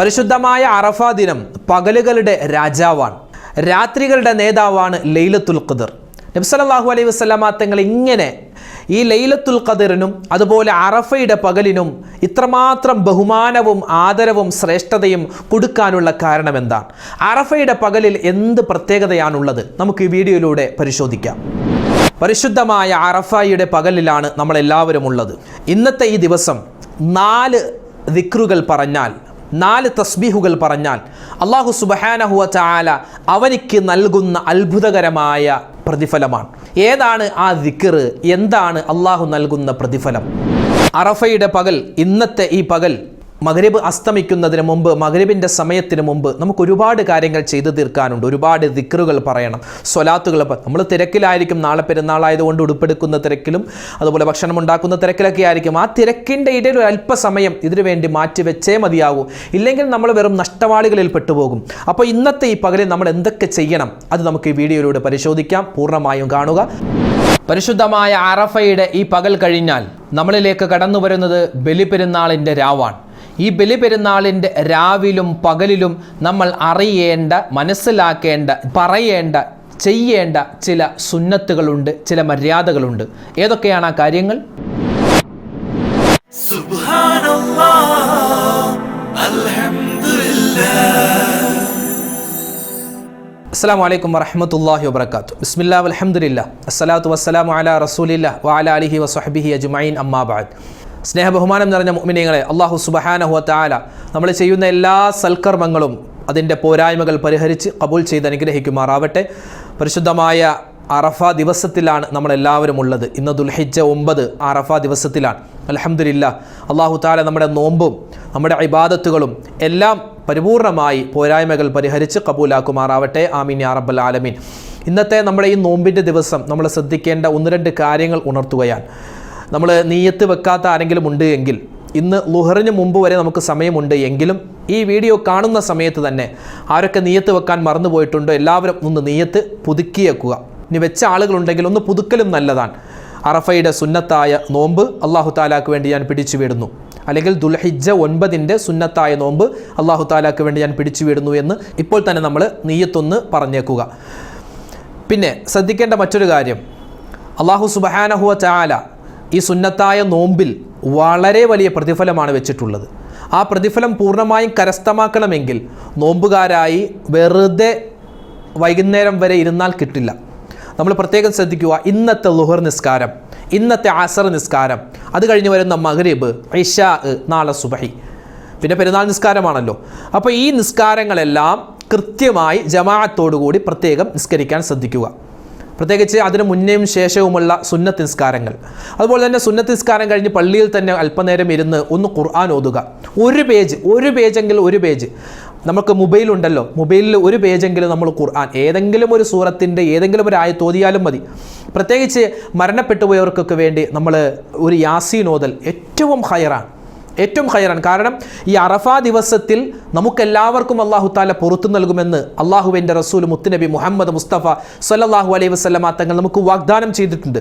പരിശുദ്ധമായ അറഫ ദിനം പകലുകളുടെ രാജാവാണ്. രാത്രികളുടെ നേതാവാണ് ലൈലത്തുൽ ഖദർ. നബ്സലാഹു അലൈഹി വസ്ലാമ തങ്ങൾ ഇങ്ങനെ ഈ ലൈലത്തുൽ ഖദറിനും അതുപോലെ അറഫയുടെ പകലിനും ഇത്രമാത്രം ബഹുമാനവും ആദരവും ശ്രേഷ്ഠതയും കൊടുക്കാനുള്ള കാരണം എന്താണ്? അറഫയുടെ പകലിൽ എന്ത് പ്രത്യേകതയാണുള്ളത്? നമുക്ക് ഈ വീഡിയോയിലൂടെ പരിശോധിക്കാം. പരിശുദ്ധമായ അറഫയുടെ പകലിലാണ് നമ്മളെല്ലാവരും ഉള്ളത് ഇന്നത്തെ ഈ ദിവസം നാല് ദിക്റുകൾ പറഞ്ഞാൽ നാല് തസ്ബീഹുകൾ പറഞ്ഞാൽ അള്ളാഹു സുബഹാനഹുവ ചാല അവനിക്ക് നൽകുന്ന അത്ഭുതകരമായ പ്രതിഫലമാണ്. ഏതാണ് ആ ദിക്കർ എന്താണ് അള്ളാഹു നൽകുന്ന പ്രതിഫലം? അറഫയുടെ പകൽ ഇന്നത്തെ ഈ പകൽ മഗ്രിബ് അസ്തമിക്കുന്നതിന് മുമ്പ് മകരീബിന്റെ സമയത്തിന് മുമ്പ് നമുക്ക് ഒരുപാട് കാര്യങ്ങൾ ചെയ്തു തീർക്കാനുണ്ട്. ഒരുപാട് ദിക്റുകൾ പറയണം. സ്വലാത്തുകൾ നമ്മൾ തിരക്കിലായിരിക്കും. നാളെ പെരുന്നാളായതുകൊണ്ട് ഉടുപ്പെടുക്കുന്ന തിരക്കിലും അതുപോലെ ഭക്ഷണം ഉണ്ടാക്കുന്ന തിരക്കിലൊക്കെ ആയിരിക്കും. ആ തിരക്കിന്റെ ഇടയിൽ ഒരു അല്പസമയം ഇതിനു വേണ്ടി മാറ്റി വെച്ചേ മതിയാകൂ ഇല്ലെങ്കിൽ നമ്മൾ വെറും നഷ്ടവാളികളിൽ പെട്ടുപോകും. അപ്പോൾ ഇന്നത്തെ ഈ പകലിൽ നമ്മൾ എന്തൊക്കെ ചെയ്യണം? അത് നമുക്ക് ഈ വീഡിയോയിലൂടെ പരിശോധിക്കാം. പൂർണമായും കാണുക. പരിശുദ്ധമായ അറഫയുടെ ഈ പകൽ കഴിഞ്ഞാൽ നമ്മളിലേക്ക് കടന്നു വരുന്നത് ബലിപെരുന്നാളിന്റെ രാവാണ്. ഈ ബലിപെരുന്നാളിന്റെ രാവിലും പകലിലും നമ്മൾ അറിയേണ്ട മനസ്സിലാക്കേണ്ട പറയേണ്ട ചെയ്യേണ്ട ചില സുന്നത്തുകളുണ്ട് ചില മര്യാദകളുണ്ട്. ഏതൊക്കെയാണ് ആ കാര്യങ്ങൾ? അസ്സാം വലൈക്കും വറഹമത്തല്ലാഹി വബർക്കാത്തു ബിസ്മില്ലാ വലഹമുല്ല അസ്സലാത്തു വസ്സലാം അല റസൂലില്ല വഅല അലിഹി വസ്ഹബിഹി അജ്മൈൻ അമ്മാബാദ് സ്നേഹ ബഹുമാനം നിറഞ്ഞ മുഅ്മിനീങ്ങളെ അള്ളാഹു സുബഹാനഹു താല നമ്മൾ ചെയ്യുന്ന എല്ലാ സൽക്കർമ്മങ്ങളും അതിന്റെ പോരായ്മകൾ പരിഹരിച്ച് കബൂൽ ചെയ്ത് അനുഗ്രഹിക്കുമാറാവട്ടെ. പരിശുദ്ധമായ അറഫ ദിവസത്തിലാണ് നമ്മളെല്ലാവരും ഉള്ളത്. ഇന്ന് ദുൽഹിജ ഒമ്പത് അറഫ ദിവസത്തിലാണ്. അലഹമില്ല അള്ളാഹു താല നമ്മുടെ നോമ്പും നമ്മുടെ ഇബാദത്തുകളും എല്ലാം പരിപൂർണമായി പോരായ്മകൾ പരിഹരിച്ച് കബൂലാക്കുമാറാവട്ടെ ആമീൻ യാ റബ്ബൽ ആലമീൻ. ഇന്നത്തെ നമ്മുടെ ഈ നോമ്പിന്റെ ദിവസം നമ്മൾ ശ്രദ്ധിക്കേണ്ട ഒന്ന് രണ്ട് കാര്യങ്ങൾ ഉണർത്തുകയാണ്. നമ്മൾ നീയത്ത് വെക്കാത്ത ആരെങ്കിലും ഉണ്ട് എങ്കിൽ ഇന്ന് ലുഹറിന് മുമ്പ് വരെ നമുക്ക് സമയമുണ്ട് എങ്കിലും ഈ വീഡിയോ കാണുന്ന സമയത്ത് തന്നെ ആരൊക്കെ നീയത്ത് വെക്കാൻ മറന്നുപോയിട്ടുണ്ടോ എല്ലാവരും ഒന്ന് നീയത്ത് പുതുക്കിയേക്കുക ഇനി വെച്ച ആളുകളുണ്ടെങ്കിൽ ഒന്ന് പുതുക്കലും നല്ലതാണ്. അറഫയുടെ സുന്നത്തായ നോമ്പ് അള്ളാഹു താലാക്ക് വേണ്ടി ഞാൻ പിടിച്ചു വിടുന്നു. അല്ലെങ്കിൽ ദുൽഹിജ്ജ ഒൻപതിന്റെ സുന്നത്തായ നോമ്പ് അള്ളാഹു താലാക്ക് വേണ്ടി ഞാൻ പിടിച്ചു വിടുന്നു എന്ന് ഇപ്പോൾ തന്നെ നമ്മൾ നീയത്തൊന്ന് പറഞ്ഞേക്കുക. പിന്നെ ശ്രദ്ധിക്കേണ്ട മറ്റൊരു കാര്യം. അള്ളാഹു സുബഹാനഹുവ ചാല ഈ സുന്നത്തായ നോമ്പിൽ വളരെ വലിയ പ്രതിഫലമാണ് വെച്ചിട്ടുള്ളത്. ആ പ്രതിഫലം പൂർണമായും കരസ്ഥമാക്കണമെങ്കിൽ നോമ്പുകാരായി വെറുതെ വൈകുന്നേരം വരെ ഇരുന്നാൽ കിട്ടില്ല. നമ്മൾ പ്രത്യേകം ശ്രദ്ധിക്കുക ഇന്നത്തെ ലുഹർ നിസ്കാരം ഇന്നത്തെ അസർ നിസ്കാരം അത് കഴിഞ്ഞ് വരുന്ന മഗ്രിബ് ഇഷാ നാളെ സുബഹി. പിന്നെ പെരുന്നാൾ നിസ്കാരമാണല്ലോ. അപ്പോൾ ഈ നിസ്കാരങ്ങളെല്ലാം കൃത്യമായി ജമാഅത്തോടുകൂടി പ്രത്യേകം നിസ്കരിക്കാൻ ശ്രദ്ധിക്കുക. പ്രത്യേകിച്ച് അതിന് മുന്നേയും ശേഷവുമുള്ള സുന്നത്ത് നിസ്കാരങ്ങൾ അതുപോലെ തന്നെ സുന്നത്ത് നിസ്കാരം കഴിഞ്ഞ് പള്ളിയിൽ തന്നെ അല്പനേരം ഇരുന്ന് ഒന്ന് ഖുർആൻ ഓതുക. ഒരു പേജ് ഒരു പേജെങ്കിൽ ഒരു പേജ്. നമുക്ക് മൊബൈൽ ഉണ്ടല്ലോ. മൊബൈലിൽ ഒരു പേജെങ്കിലും നമ്മൾ ഖുർആൻ. ഏതെങ്കിലും ഒരു സൂറത്തിന്റെ ഏതെങ്കിലും ഒരു ആയ തോതിയാലും മതി. പ്രത്യേകിച്ച് മരണപ്പെട്ടു പോയവർക്കൊക്കെ വേണ്ടി നമ്മൾ ഒരു യാസീൻ ഓതൽ ഏറ്റവും ഹയറാണ്. ഏറ്റവും ഹൈറാണ് കാരണം ഈ അറഫാ ദിവസത്തിൽ നമുക്കെല്ലാവർക്കും അള്ളാഹു താല പുറത്തു നൽകുമെന്ന് അള്ളാഹുവിന്റെ റസൂൽ മുത്തുനബി മുഹമ്മദ് മുസ്തഫ സല്ലല്ലാഹു അലൈഹി വസ്ലമ തങ്ങൾ നമുക്ക് വാഗ്ദാനം ചെയ്തിട്ടുണ്ട്.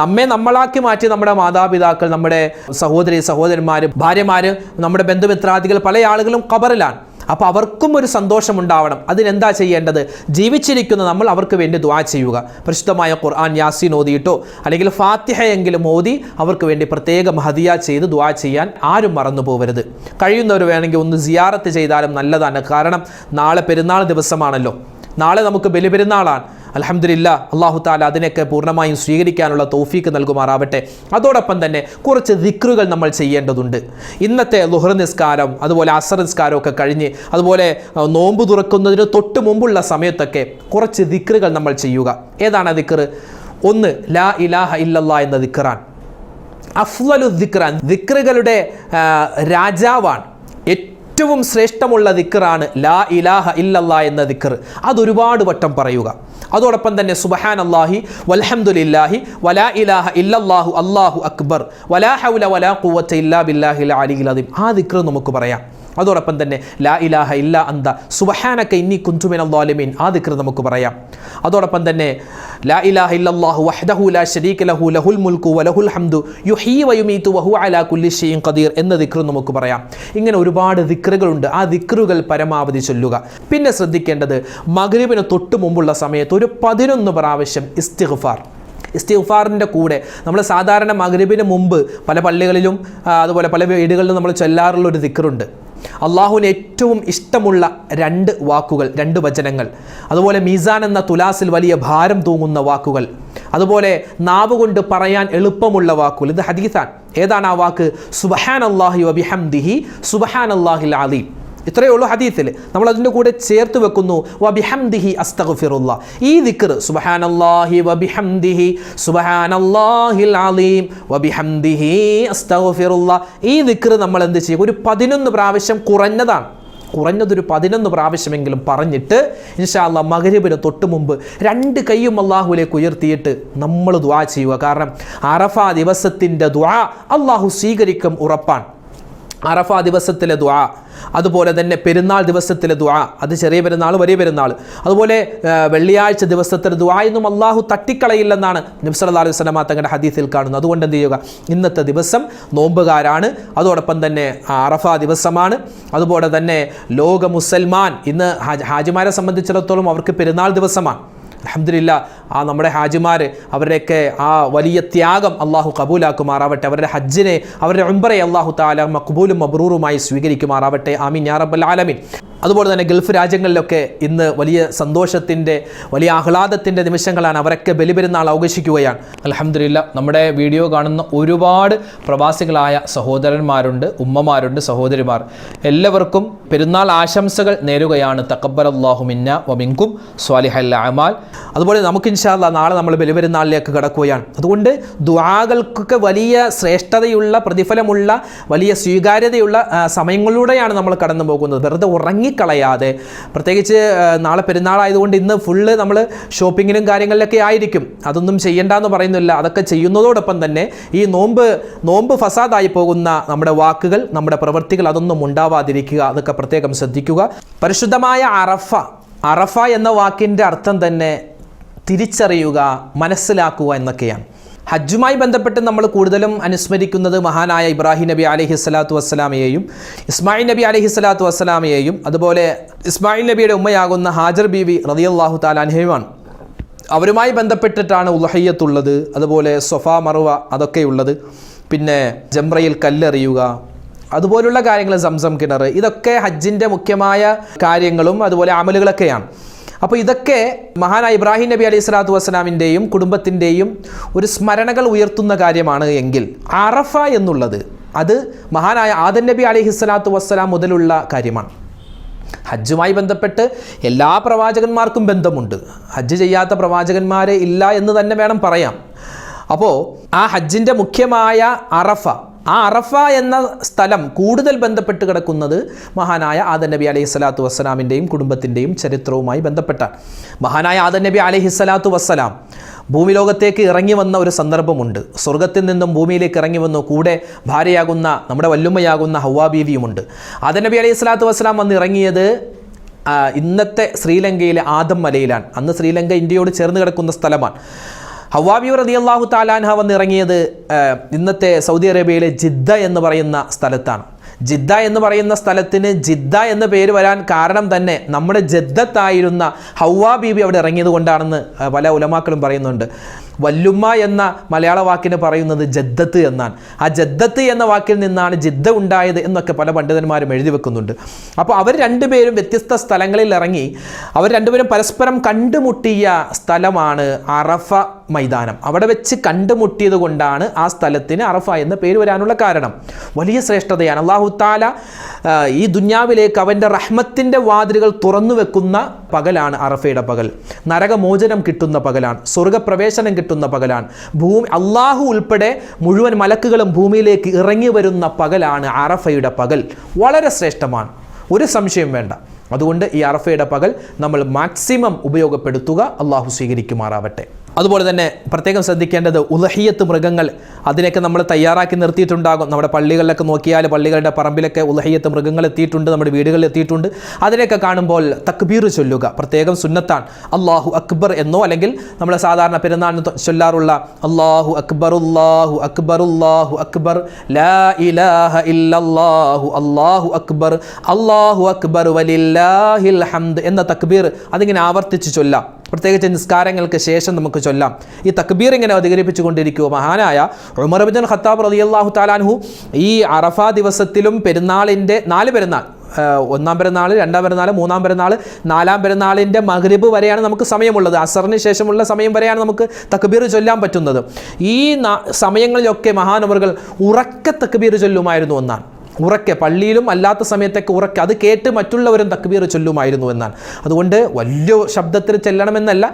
നമ്മെ നമ്മളാക്കി മാറ്റി നമ്മുടെ മാതാപിതാക്കൾ നമ്മുടെ സഹോദരി സഹോദരന്മാർ ഭാര്യമാർ നമ്മുടെ ബന്ധുമിത്രാദികൾ പല ആളുകളും ഖബറിലാണ്. അപ്പോൾ അവർക്കും ഒരു സന്തോഷമുണ്ടാവണം. അതിനെന്താ ചെയ്യേണ്ടത്? ജീവിച്ചിരിക്കുന്ന നമ്മൾ അവർക്ക് വേണ്ടി ദുആ ചെയ്യുക. പരിശുദ്ധമായ ഖുർആൻ യാസീൻ ഓതിയിട്ടോ അല്ലെങ്കിൽ ഫാത്തിഹയെങ്കിലും ഓതി അവർക്ക് വേണ്ടി പ്രത്യേകം ഹദിയ ചെയ്ത് ദുആ ചെയ്യാൻ ആരും മറന്നു പോകരുത് കഴിയുന്നവർ വേണമെങ്കിൽ ഒന്ന് സിയാറത്ത് ചെയ്താലും നല്ലതാണ്. കാരണം നാളെ പെരുന്നാൾ ദിവസമാണല്ലോ. നാളെ നമുക്ക് ബലിപെരുന്നാളാണ്. അലഹമില്ല അള്ളാഹു താല അതിനൊക്കെ പൂർണമായും സ്വീകരിക്കാനുള്ള തോഫീക്ക് നൽകുമാറാവട്ടെ. അതോടൊപ്പം തന്നെ കുറച്ച് ദിക്റുകൾ നമ്മൾ ചെയ്യേണ്ടതുണ്ട്. ഇന്നത്തെ ലുഹർ നിസ്കാരം അതുപോലെ അസർ നിസ്കാരം ഒക്കെ കഴിഞ്ഞ് അതുപോലെ നോമ്പ് തുറക്കുന്നതിന് തൊട്ട് മുമ്പുള്ള സമയത്തൊക്കെ കുറച്ച് ദിക്റുകൾ നമ്മൾ ചെയ്യുക. ഏതാണ് ദിക്ർ ഒന്ന് ലാ ഇലാഹ ഇല്ലല്ലാ എന്ന ദിക്റാൻ അഫ്ലലു ദിക്റാൻ ദിക്റുകളുടെ രാജാവാണ്. ഏറ്റവും ശ്രേഷ്ഠമുള്ള ദിക്റാണ് ലാ ഇലാഹ ഇല്ലല്ലാ എന്ന ദിക്ർ അതൊരുപാട് വട്ടം പറയുക. അതോടൊപ്പം തന്നെ സുബഹാൻ അള്ളാഹി വൽഹംദുലില്ലാഹി വലാ ഇലാഹ ഇല്ലല്ലാഹു അല്ലാഹു അക്ബർ വലാ ഹൗല വലാ ഖുവത്ത ഇല്ലാ ബില്ലാഹിൽ അലിയിൽ അദീം. ആ ദിക്ർ നമുക്ക് പറയാം. അതോടൊപ്പം തന്നെ ലാ ഇലാഹ ഇല്ല അന്ത സുബഹാനക്ക ഇന്നി കുന്തുമിൻ അള്ളാലിമീൻ ആ ദിക്ർ നമുക്ക് പറയാം. അതോടൊപ്പം തന്നെ ലാ ഇലാഹ ഇല്ലല്ലാഹു വഹ്ദഹു ലാ ശരീക ലഹു ലഹുൽ മുൽക്കു വലഹുൽ ഹംദു യുഹീ വയുമീതു വഹു അലാ കുല്ലി ഷൈഇൻ ഖദീർ എന്ന ദിക്ർ നമുക്ക് പറയാം. ഇങ്ങനെ ഒരുപാട് ദിക്റുകളുണ്ട്. ആ ദിക്റുകൾ പരമാവധി ചൊല്ലുക. പിന്നെ ശ്രദ്ധിക്കേണ്ടത് മഗ്രിബിന് തൊട്ട് മുമ്പുള്ള സമയത്ത് ഒരു പതിനൊന്ന് പ്രാവശ്യം ഇസ്തിഗ്ഫാർ. ഇസ്തിഗ്ഫാറിന്റെ കൂടെ നമ്മൾ സാധാരണ മഗ്രിബിന് മുമ്പ് പല പള്ളികളിലും അതുപോലെ പല വീടുകളിലും നമ്മൾ ചൊല്ലാറുള്ള ഒരു ദിക്റുണ്ട്. അള്ളാഹുവിന് ഏറ്റവും ഇഷ്ടമുള്ള രണ്ട് വാക്കുകൾ രണ്ട് വചനങ്ങൾ. അതുപോലെ മീസാൻ എന്ന തുലാസിൽ വലിയ ഭാരം തൂങ്ങുന്ന വാക്കുകൾ. അതുപോലെ നാവ് കൊണ്ട് പറയാൻ എളുപ്പമുള്ള വാക്കുകൾ. ഇത് ഹദീസാൻ ഏതാണ് ആ വാക്ക്? സുബഹാൻ അള്ളാഹി വബിഹംദിഹി സുബഹാൻ അള്ളാഹിൽ അലീം. ഇത്രയേ ഉള്ളൂ ഹദീത്തിൽ നമ്മൾ അതിന്റെ കൂടെ ചേർത്ത് വെക്കുന്നു. വബിഹംദിഹി അസ്തഗ്ഫിറുള്ള. ഈ ദിക്ർ സുബ്ഹാനല്ലാഹി വബിഹംദിഹി സുബ്ഹാനല്ലാഹിൽ അലീം വബിഹംദിഹി അസ്തഗ്ഫിറുള്ള. ഈ ദിക്ർ നമ്മൾ എന്ത് ചെയ്യും? ഒരു പതിനൊന്ന് പ്രാവശ്യം കുറഞ്ഞതാണ്. കുറഞ്ഞതൊരു പതിനൊന്ന് പ്രാവശ്യമെങ്കിലും പറഞ്ഞിട്ട് ഇൻഷാല്ല മകരിബിന് തൊട്ട് മുമ്പ് രണ്ട് കൈയും അള്ളാഹുലേക്ക് ഉയർത്തിയിട്ട് നമ്മൾ ദ്വാ ചെയ്യുക. കാരണം അറഫ ദിവസത്തിന്റെ ദ്വാ അള്ളാഹു സ്വീകരിക്കും ഉറപ്പാണ്. അറഫ ദിവസത്തിലെ ദ്വാ അതുപോലെ തന്നെ പെരുന്നാൾ ദിവസത്തിലെ ദ്വാ അത് ചെറിയ പെരുന്നാൾ വലിയ പെരുന്നാൾ. അതുപോലെ വെള്ളിയാഴ്ച ദിവസത്തിലെ ദ്വാ എന്നും അള്ളാഹു തട്ടിക്കളയില്ലെന്നാണ് നബ്സല്ലാ അലൈഹി സ്വലമ തങ്ങളുടെ ഹദീസിൽ കാണുന്നത്. അതുകൊണ്ട് എന്ത് ചെയ്യുക? ഇന്നത്തെ ദിവസം നോമ്പുകാരാണ്. അതോടൊപ്പം തന്നെ അറഫ ദിവസമാണ്. അതുപോലെ തന്നെ ലോക മുസൽമാൻ ഇന്ന് ഹാജ് ഹാജിമാരെ സംബന്ധിച്ചിടത്തോളം അവർക്ക് പെരുന്നാൾ ദിവസമാണ്. അലഹമില്ല ആ നമ്മുടെ ഹാജിമാർ അവരുടെയൊക്കെ ആ വലിയ ത്യാഗം അള്ളാഹു കബൂലാക്കുമാറാവട്ടെ അവരുടെ ഹജ്ജിനെ അവരുടെ ഉംബറെ അള്ളാഹു താല മക്ബൂലും മബ്രൂറുമായി സ്വീകരിക്കുമാറാവട്ടെ ആമീൻ യാ റബ്ബൽ ആലമീൻ. അതുപോലെ തന്നെ ഗൾഫ് രാജ്യങ്ങളിലൊക്കെ ഇന്ന് വലിയ സന്തോഷത്തിന്റെ വലിയ ആഹ്ലാദത്തിന്റെ നിമിഷങ്ങളാണ് അവരൊക്കെ ബലിപെരുന്നാൾ ആഘോഷിക്കുകയാണ് അലഹമില്ല നമ്മുടെ വീഡിയോ കാണുന്ന ഒരുപാട് പ്രവാസികളായ സഹോദരന്മാരുണ്ട് ഉമ്മമാരുണ്ട് സഹോദരിമാർ. എല്ലാവർക്കും പെരുന്നാൾ ആശംസകൾ നേരുകയാണ്. തക്കബർ അള്ളാഹു മിന്ന വമിങ്കും സ്വാലിഹൽ അമാൽ. അതുപോലെ നമുക്ക് ഇൻഷാല്ല നാളെ നമ്മൾ ബലിപെരുന്നാളിലേക്ക് കിടക്കുകയാണ്. അതുകൊണ്ട് ദുആകൾക്കൊക്കെ വലിയ ശ്രേഷ്ഠതയുള്ള പ്രതിഫലമുള്ള വലിയ സ്വീകാര്യതയുള്ള സമയങ്ങളിലൂടെയാണ് നമ്മൾ കടന്നു പോകുന്നത്. വെറുതെ ഉറങ്ങിക്കളയാതെ. പ്രത്യേകിച്ച് നാളെ പെരുന്നാളായതുകൊണ്ട് ഇന്ന് ഫുള്ള് നമ്മൾ ഷോപ്പിങ്ങിനും കാര്യങ്ങളിലൊക്കെ ആയിരിക്കും. അതൊന്നും ചെയ്യണ്ടെന്ന് പറയുന്നില്ല. അതൊക്കെ ചെയ്യുന്നതോടൊപ്പം തന്നെ ഈ നോമ്പ് നോമ്പ് ഫസാദായി പോകുന്ന നമ്മുടെ വാക്കുകൾ നമ്മുടെ പ്രവൃത്തികൾ അതൊന്നും ഉണ്ടാവാതിരിക്കുക. അതൊക്കെ പ്രത്യേകം ശ്രദ്ധിക്കുക. പരിശുദ്ധമായ അറഫ അറഫ എന്ന വാക്കിന്റെ അർത്ഥം തന്നെ തിരിച്ചറിയുക മനസ്സിലാക്കുക എന്നൊക്കെയാണ്. ഹജ്ജുമായി ബന്ധപ്പെട്ട് നമ്മൾ കൂടുതലും അനുസ്മരിക്കുന്നത് മഹാനായ ഇബ്രാഹിം നബി അലഹി സ്വലാത്തു വസ്സലാമയെയും ഇസ്മായിൽ നബി അലഹി സ്വലാത്തു വസ്സലാമയെയും അതുപോലെ ഇസ്മായിൽ നബിയുടെ ഉമ്മയാകുന്ന ഹാജർ ബീവി റതിയല്ലാഹു താലാൻഹയുമാണ് അവരുമായി ബന്ധപ്പെട്ടിട്ടാണ് ഉലഹയ്യത്തുള്ളത് അതുപോലെ സൊഫ മറുവ അതൊക്കെയുള്ളത്. പിന്നെ ജംറയിൽ കല്ലെറിയുക അതുപോലുള്ള കാര്യങ്ങൾ സംസം കിണർ ഇതൊക്കെ ഹജ്ജിന്റെ മുഖ്യമായ കാര്യങ്ങളും അതുപോലെ അമലുകളൊക്കെയാണ്. അപ്പോൾ ഇതൊക്കെ മഹാനായ ഇബ്രാഹിം നബി അലൈഹി സ്വലാത്തു വസ്സലാമിന്റെയും കുടുംബത്തിന്റെയും ഒരു സ്മരണകൾ ഉയർത്തുന്ന കാര്യമാണ് എങ്കിൽ അറഫ എന്നുള്ളത് അത് മഹാനായ ആദൻ നബി അലൈഹി സ്വലാത്തു വസ്സലാം മുതലുള്ള കാര്യമാണ്. ഹജ്ജുമായി ബന്ധപ്പെട്ട് എല്ലാ പ്രവാചകന്മാർക്കും ബന്ധമുണ്ട്. ഹജ്ജ് ചെയ്യാത്ത പ്രവാചകന്മാരെ ഇല്ല എന്ന് തന്നെ വേണം പറയാം. അപ്പോൾ ആ ഹജ്ജിന്റെ മുഖ്യമായ അറഫ ആ അറഫ എന്ന സ്ഥലം കൂടുതൽ ബന്ധപ്പെട്ട് കിടക്കുന്നത് മഹാനായ ആദൻ നബി അലൈഹി സ്വലാത്തു വസ്സലാമിന്റെയും കുടുംബത്തിന്റെയും ചരിത്രവുമായി ബന്ധപ്പെട്ടാണ് മഹാനായ ആദൻ നബി അലൈഹി സ്വലാത്തു വസ്സലാം. ഭൂമിലോകത്തേക്ക് ഇറങ്ങി വന്ന ഒരു സന്ദർഭമുണ്ട്. സ്വർഗത്തിൽ നിന്നും ഭൂമിയിലേക്ക് ഇറങ്ങി വന്നു. കൂടെ ഭാര്യയാകുന്ന നമ്മുടെ വല്ലുമ്മയാകുന്ന ഹൗവാ ബീവിയുമുണ്ട്. ആദൻ നബി അലൈഹി സ്വലാത്തു വസ്സലാം വന്ന് ഇറങ്ങിയത് ഇന്നത്തെ ശ്രീലങ്കയിലെ ആദം മലയിലാണ്. അന്ന് ശ്രീലങ്ക ഇന്ത്യയോട് ചേർന്ന് കിടക്കുന്ന സ്ഥലമാണ്. ഹവാബി റതി അള്ളാഹു താലാൻഹ വന്നിറങ്ങിയത് ഇന്നത്തെ സൗദി അറേബ്യയിലെ ജിദ്ദ എന്ന് പറയുന്ന സ്ഥലത്താണ്. ജിദ്ദ എന്ന് പറയുന്ന സ്ഥലത്തിന് ജിദ്ദ എന്ന പേര് വരാൻ കാരണം തന്നെ നമ്മുടെ ജദ്ദത്തായിരുന്ന ഹൗവാ ബീബി അവിടെ ഇറങ്ങിയത് കൊണ്ടാണെന്ന് പല ഉലമാക്കളും പറയുന്നുണ്ട്. വല്ലുമ്മ എന്ന മലയാള വാക്കിന് പറയുന്നത് ജദ്ദത്ത് എന്നാണ്. ആ ജദ്ദത്ത് എന്ന വാക്കിൽ നിന്നാണ് ജിദ്ദ ഉണ്ടായത് എന്നൊക്കെ പല പണ്ഡിതന്മാരും എഴുതി വെക്കുന്നുണ്ട്. അപ്പോൾ അവർ രണ്ടുപേരും വ്യത്യസ്ത സ്ഥലങ്ങളിൽ ഇറങ്ങി അവർ രണ്ടുപേരും പരസ്പരം കണ്ടുമുട്ടിയ സ്ഥലമാണ് അറഫ മൈതാനം. അവിടെ വെച്ച് കണ്ടുമുട്ടിയത് കൊണ്ടാണ് ആ സ്ഥലത്തിന് അറഫ എന്ന പേര് വരാനുള്ള കാരണം. വലിയ ശ്രേഷ്ഠതയാണ്. അള്ളാഹു താല ഈ ദുന്യാവിലേക്ക് അവന്റെ റഹ്മത്തിന്റെ വാതിലുകൾ തുറന്നു വെക്കുന്ന പകലാണ് അറഫയുടെ പകൽ. നരകമോചനം കിട്ടുന്ന പകലാണ്. സ്വർഗപ്രവേശനം കിട്ടുന്ന പകലാണ്. ഭൂമി അള്ളാഹു ഉൾപ്പെടെ മുഴുവൻ മലക്കുകളും ഭൂമിയിലേക്ക് ഇറങ്ങി വരുന്ന പകലാണ് അറഫയുടെ പകൽ. വളരെ ശ്രേഷ്ഠമാണ്. ഒരു സംശയം വേണ്ട. അതുകൊണ്ട് ഈ അറഫയുടെ പകൽ നമ്മൾ മാക്സിമം ഉപയോഗപ്പെടുത്തുക. അള്ളാഹു സ്വീകരിക്കുമാറാവട്ടെ. അതുപോലെ തന്നെ പ്രത്യേകം ശ്രദ്ധിക്കേണ്ടത് ഉലഹിയത്ത് മൃഗങ്ങൾ. അതിനൊക്കെ നമ്മൾ തയ്യാറാക്കി നിർത്തിയിട്ടുണ്ടാകും. നമ്മുടെ പള്ളികളിലൊക്കെ നോക്കിയാൽ പള്ളികളുടെ പറമ്പിലൊക്കെ ഉലഹിയത്ത് മൃഗങ്ങൾ എത്തിയിട്ടുണ്ട്. നമ്മുടെ വീടുകളിൽ എത്തിയിട്ടുണ്ട്. അതിനെയൊക്കെ കാണുമ്പോൾ തക്ബീർ ചൊല്ലുക. പ്രത്യേകം സുന്നത്താണ്. അള്ളാഹു അക്ബർ എന്നോ അല്ലെങ്കിൽ നമ്മൾ സാധാരണ പെരുന്നാൾ ചൊല്ലാറുള്ള അള്ളാഹു അക്ബർ അള്ളാഹു അക്ബർ അക്ബർ. ലാ ഇലാഹ ഇല്ലല്ലാഹു അള്ളാഹു അക്ബർ. അള്ളാഹു അക്ബർ വലില്ലാഹിൽ ഹംദ് എന്ന തക്ബീർ അതിങ്ങനെ ആവർത്തിച്ച് ചൊല്ലാം. പ്രത്യേകിച്ച് നിസ്കാരങ്ങൾക്ക് ശേഷം നമുക്ക് ചൊല്ലാം. ഈ തക്ബീർ ഇങ്ങനെ അധികരിപ്പിച്ചു കൊണ്ടിരിക്കുക മഹാനായ ഉമർ ബിൻ ഖത്താബ് റളിയല്ലാഹു താലാൻഹു ഈ അറഫ ദിവസത്തിലും പെരുന്നാളിന്റെ നാല് പെരുന്നാൾ ഒന്നാം പെരുന്നാൾ രണ്ടാം പെരുന്നാൾ മൂന്നാം പെരുന്നാൾ നാലാം പെരുന്നാളിന്റെ മഗ്രിബ് വരെയാണ് നമുക്ക് സമയമുള്ളത്. അസറിന് ശേഷമുള്ള സമയം വരെയാണ് നമുക്ക് തക്ബീർ ചൊല്ലാൻ പറ്റുന്നത്. ഈ സമയങ്ങളിലൊക്കെ മഹാനവറുകൾ ഉറക്ക തക്ബീർ ചൊല്ലുമായിരുന്നു എന്നാണ് ഉറക്കെ പള്ളിയിലും അല്ലാത്ത സമയത്തൊക്കെ ഉറക്കെ അത് കേട്ട് മറ്റുള്ളവരും തക്ബീർ ചൊല്ലുമായിരുന്നു എന്നാണ്. അതുകൊണ്ട് വലിയ ശബ്ദത്തിൽ ചെല്ലണമെന്നല്ല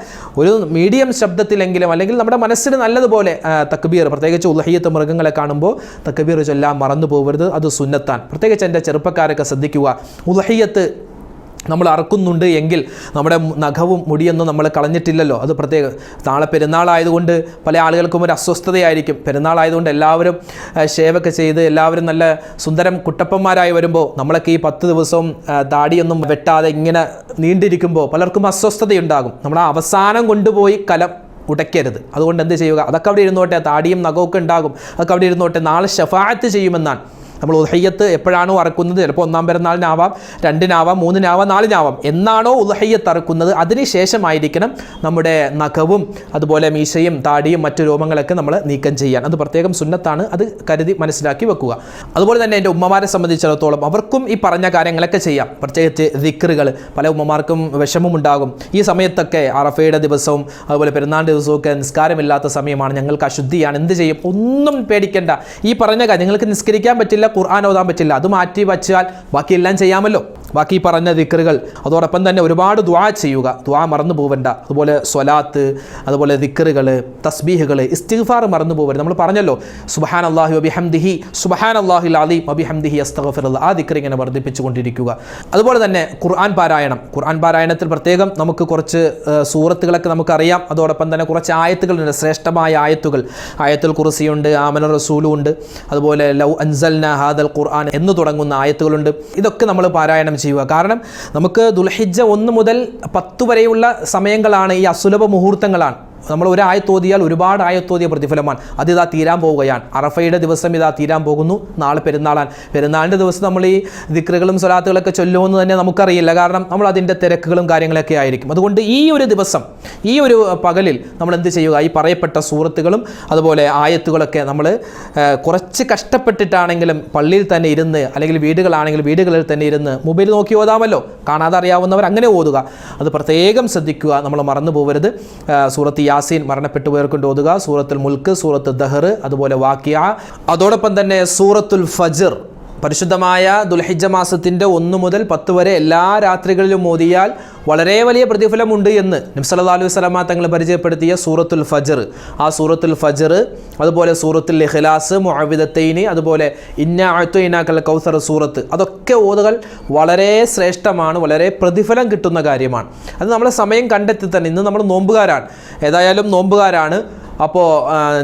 ഒരു മീഡിയം ശബ്ദത്തിലെങ്കിലും അല്ലെങ്കിൽ നമ്മുടെ മനസ്സിന് നല്ലതുപോലെ തക്ബീർ പ്രത്യേകിച്ച് ഉലഹിയത്ത് മൃഗങ്ങളെ കാണുമ്പോൾ തക്ബീർ ചൊല്ലാൻ മറന്നു പോകരുത് അത് സുന്നത്താൻ പ്രത്യേകിച്ച് എന്റെ ചെറുപ്പക്കാരൊക്കെ ശ്രദ്ധിക്കുക ഉലഹിയത്ത് നമ്മൾ അറക്കുന്നുണ്ട് എങ്കിൽ നമ്മുടെ നഖവും മുടിയൊന്നും നമ്മൾ കളഞ്ഞിട്ടില്ലല്ലോ. അത് പ്രത്യേക നാളെ പെരുന്നാളായതുകൊണ്ട് പല ആളുകൾക്കും ഒരു അസ്വസ്ഥതയായിരിക്കും. പെരുന്നാളായതുകൊണ്ട് എല്ലാവരും ഷേവൊക്കെ ചെയ്ത് എല്ലാവരും നല്ല സുന്ദരം കുട്ടപ്പന്മാരായി വരുമ്പോൾ നമ്മളൊക്കെ ഈ പത്ത് ദിവസവും താടിയൊന്നും വെട്ടാതെ ഇങ്ങനെ നീണ്ടിരിക്കുമ്പോൾ പലർക്കും അസ്വസ്ഥതയുണ്ടാകും. നമ്മൾ അവസാനം കൊണ്ടുപോയി കലം ഉടയ്ക്കരുത്. അതുകൊണ്ട് എന്ത് ചെയ്യുക? അതൊക്കെ അവിടെ ഇരുന്നോട്ടെ താടിയും നഖമൊക്കെ ഉണ്ടാകും. അതൊക്കെ അവിടെ ഇരുന്നോട്ടെ നാളെ ഷഫായത്ത് ചെയ്യുമെന്നാണ്. നമ്മൾ ഉദഹയ്യത്ത് എപ്പോഴാണോ അറക്കുന്നത്? ചിലപ്പോൾ ഒന്നാം പെരുന്നാളിനാവാം രണ്ടിനാവാം മൂന്നിനാവാം നാലിനാവാം. എന്നാണോ ഉദഹയ്യത്ത് അറക്കുന്നത്? അതിനുശേഷമായിരിക്കണം നമ്മുടെ നഖവും അതുപോലെ മീശയും താടിയും മറ്റു രോമങ്ങളൊക്കെ നമ്മൾ നീക്കം ചെയ്യാൻ. അത് പ്രത്യേകം സുന്നത്താണ്. അത് കരുതി മനസ്സിലാക്കി വെക്കുക. അതുപോലെ തന്നെ എന്റെ ഉമ്മമാരെ സംബന്ധിച്ചിടത്തോളം അവർക്കും ഈ പറഞ്ഞ കാര്യങ്ങളൊക്കെ ചെയ്യാം. പ്രത്യേകിച്ച് ദിക്റുകൾ. പല ഉമ്മമാർക്കും വിഷമമുണ്ടാകും. ഈ സമയത്തൊക്കെ അറഫയുടെ ദിവസവും അതുപോലെ പെരുന്നാൾ ദിവസവും നിസ്കാരമില്ലാത്ത സമയമാണ്. ഞങ്ങൾക്ക് അശുദ്ധിയാണ്. എന്ത് ചെയ്യും? ഒന്നും പേടിക്കേണ്ട. ഈ പറഞ്ഞ നിങ്ങൾക്ക് നിസ്കരിക്കാൻ പറ്റില്ല ഖുർആൻ ഓതാൻ പറ്റില്ല. അത് മാറ്റി വച്ചാൽ ബാക്കിയെല്ലാം ചെയ്യാമല്ലോ. ബാക്കി പറഞ്ഞ ദിക്കറുകൾ അതോടൊപ്പം തന്നെ ഒരുപാട് ദ്വാ ചെയ്യുക. ദ്വാ മറന്നു പോവണ്ട. അതുപോലെ സ്വലാത്ത് അതുപോലെ ദിക്കറുകൾ തസ്ബീഹുകൾ ഇസ്തിഗ്ഫാർ മറന്നു പോവരുത്. നമ്മൾ പറഞ്ഞല്ലോ സുബഹാൻ അള്ളാഹു അബിഹംദിഹി സുബഹാൻ അള്ളാഹുൽ അലീം അബിഹംദിഹി അസ്തഫർ ആ ദിക്കർ ഇങ്ങനെ വർദ്ധിപ്പിച്ചുകൊണ്ടിരിക്കുക അതുപോലെ തന്നെ ഖുർആൻ പാരായണം. ഖുർആൻ പാരായണത്തിൽ പ്രത്യേകം നമുക്ക് കുറച്ച് സൂറത്തുകളൊക്കെ നമുക്കറിയാം. അതോടൊപ്പം തന്നെ കുറച്ച് ആയത്തുകളുണ്ട് ശ്രേഷ്ഠമായ ആയത്തുകൾ. ആയത്തുൽ കുറിസിയുണ്ട് ആമന റസൂലും ഉണ്ട് അതുപോലെ ലൗ അൻസൽന ഹാദൽ ഖുർആൻ എന്ന് തുടങ്ങുന്ന ആയത്തുകളുണ്ട്. ഇതൊക്കെ നമ്മൾ പാരായണം ചെയ്യുക. കാരണം നമുക്ക് ദുൽഹിജ്ജ ഒന്ന് മുതൽ പത്ത് വരെയുള്ള സമയങ്ങളാണ് ഈ അസുലഭ മുഹൂർത്തങ്ങളാണ്. നമ്മൾ ഒരു ആയത്തോതിയാൽ ഒരുപാട് ആയത്തോതിയ പ്രതിഫലമാണ്. അത് ഇതാ തീരാൻ പോവുകയാണ്. അറഫയുടെ ദിവസം ഇതാ തീരാൻ പോകുന്നു. നാളെ പെരുന്നാളാണ്. പെരുന്നാളിന്റെ ദിവസം നമ്മൾ ഈ ദിക്റുകളും സ്വലാത്തുകളൊക്കെ ചൊല്ലുമെന്ന് തന്നെ നമുക്കറിയില്ല. കാരണം നമ്മൾ അതിന്റെ തിരക്കുകളും കാര്യങ്ങളൊക്കെ ആയിരിക്കും. അതുകൊണ്ട് ഈ ഒരു ദിവസം ഈ ഒരു പകലിൽ നമ്മൾ എന്ത് ചെയ്യുക? ഈ പറയപ്പെട്ട സൂറത്തുകളും അതുപോലെ ആയത്തുകളൊക്കെ നമ്മൾ കുറച്ച് കഷ്ടപ്പെട്ടിട്ടാണെങ്കിലും പള്ളിയിൽ തന്നെ ഇരുന്ന് അല്ലെങ്കിൽ വീടുകളാണെങ്കിൽ വീടുകളിൽ തന്നെ ഇരുന്ന് മൊബൈൽ നോക്കി ഓതാമല്ലോ. കാണാതെ അറിയാവുന്നവർ അങ്ങനെ ഓതുക. അത് പ്രത്യേകം ശ്രദ്ധിക്കുക. നമ്മൾ മറന്നു പോകരുത് സൂറത്ത് യാസീൻ മരണപ്പെട്ടു പോയവർക്കുണ്ട് ഓതുക. സൂറത്തുൽ മുൽക്ക് സൂറത്ത് ദഹർ അതുപോലെ വാക്കിയ. അതോടൊപ്പം തന്നെ സൂറത്തുൽ ഫജർ പരിശുദ്ധമായ ദുൽഹിജ മാസത്തിന്റെ ഒന്ന് മുതൽ പത്ത് വരെ എല്ലാ രാത്രികളിലും ഓതിയാൽ വളരെ വലിയ പ്രതിഫലമുണ്ട് എന്ന് നബ്സല്ലാ അലൈഹി സ്വലാമ തങ്ങൾ പരിചയപ്പെടുത്തിയ സൂറത്തുൽ ഫജർ. ആ സൂറത്തുൽ ഫജർ അതുപോലെ സൂറത്തുൽ ഇഖ്ലാസ് മുഅവിദത്തൈനി അതുപോലെ ഇന്ന അഴുത്തൈനാക്കൽ കൗസർ സൂറത്ത്. അതൊക്കെ ഓതുകൾ വളരെ ശ്രേഷ്ഠമാണ് വളരെ പ്രതിഫലം കിട്ടുന്ന കാര്യമാണ്. അത് നമ്മളെ സമയം കണ്ടെത്തി തന്നെ ഇന്ന് നമ്മൾ നോമ്പുകാരാണ്. ഏതായാലും നോമ്പുകാരാണ്. അപ്പോൾ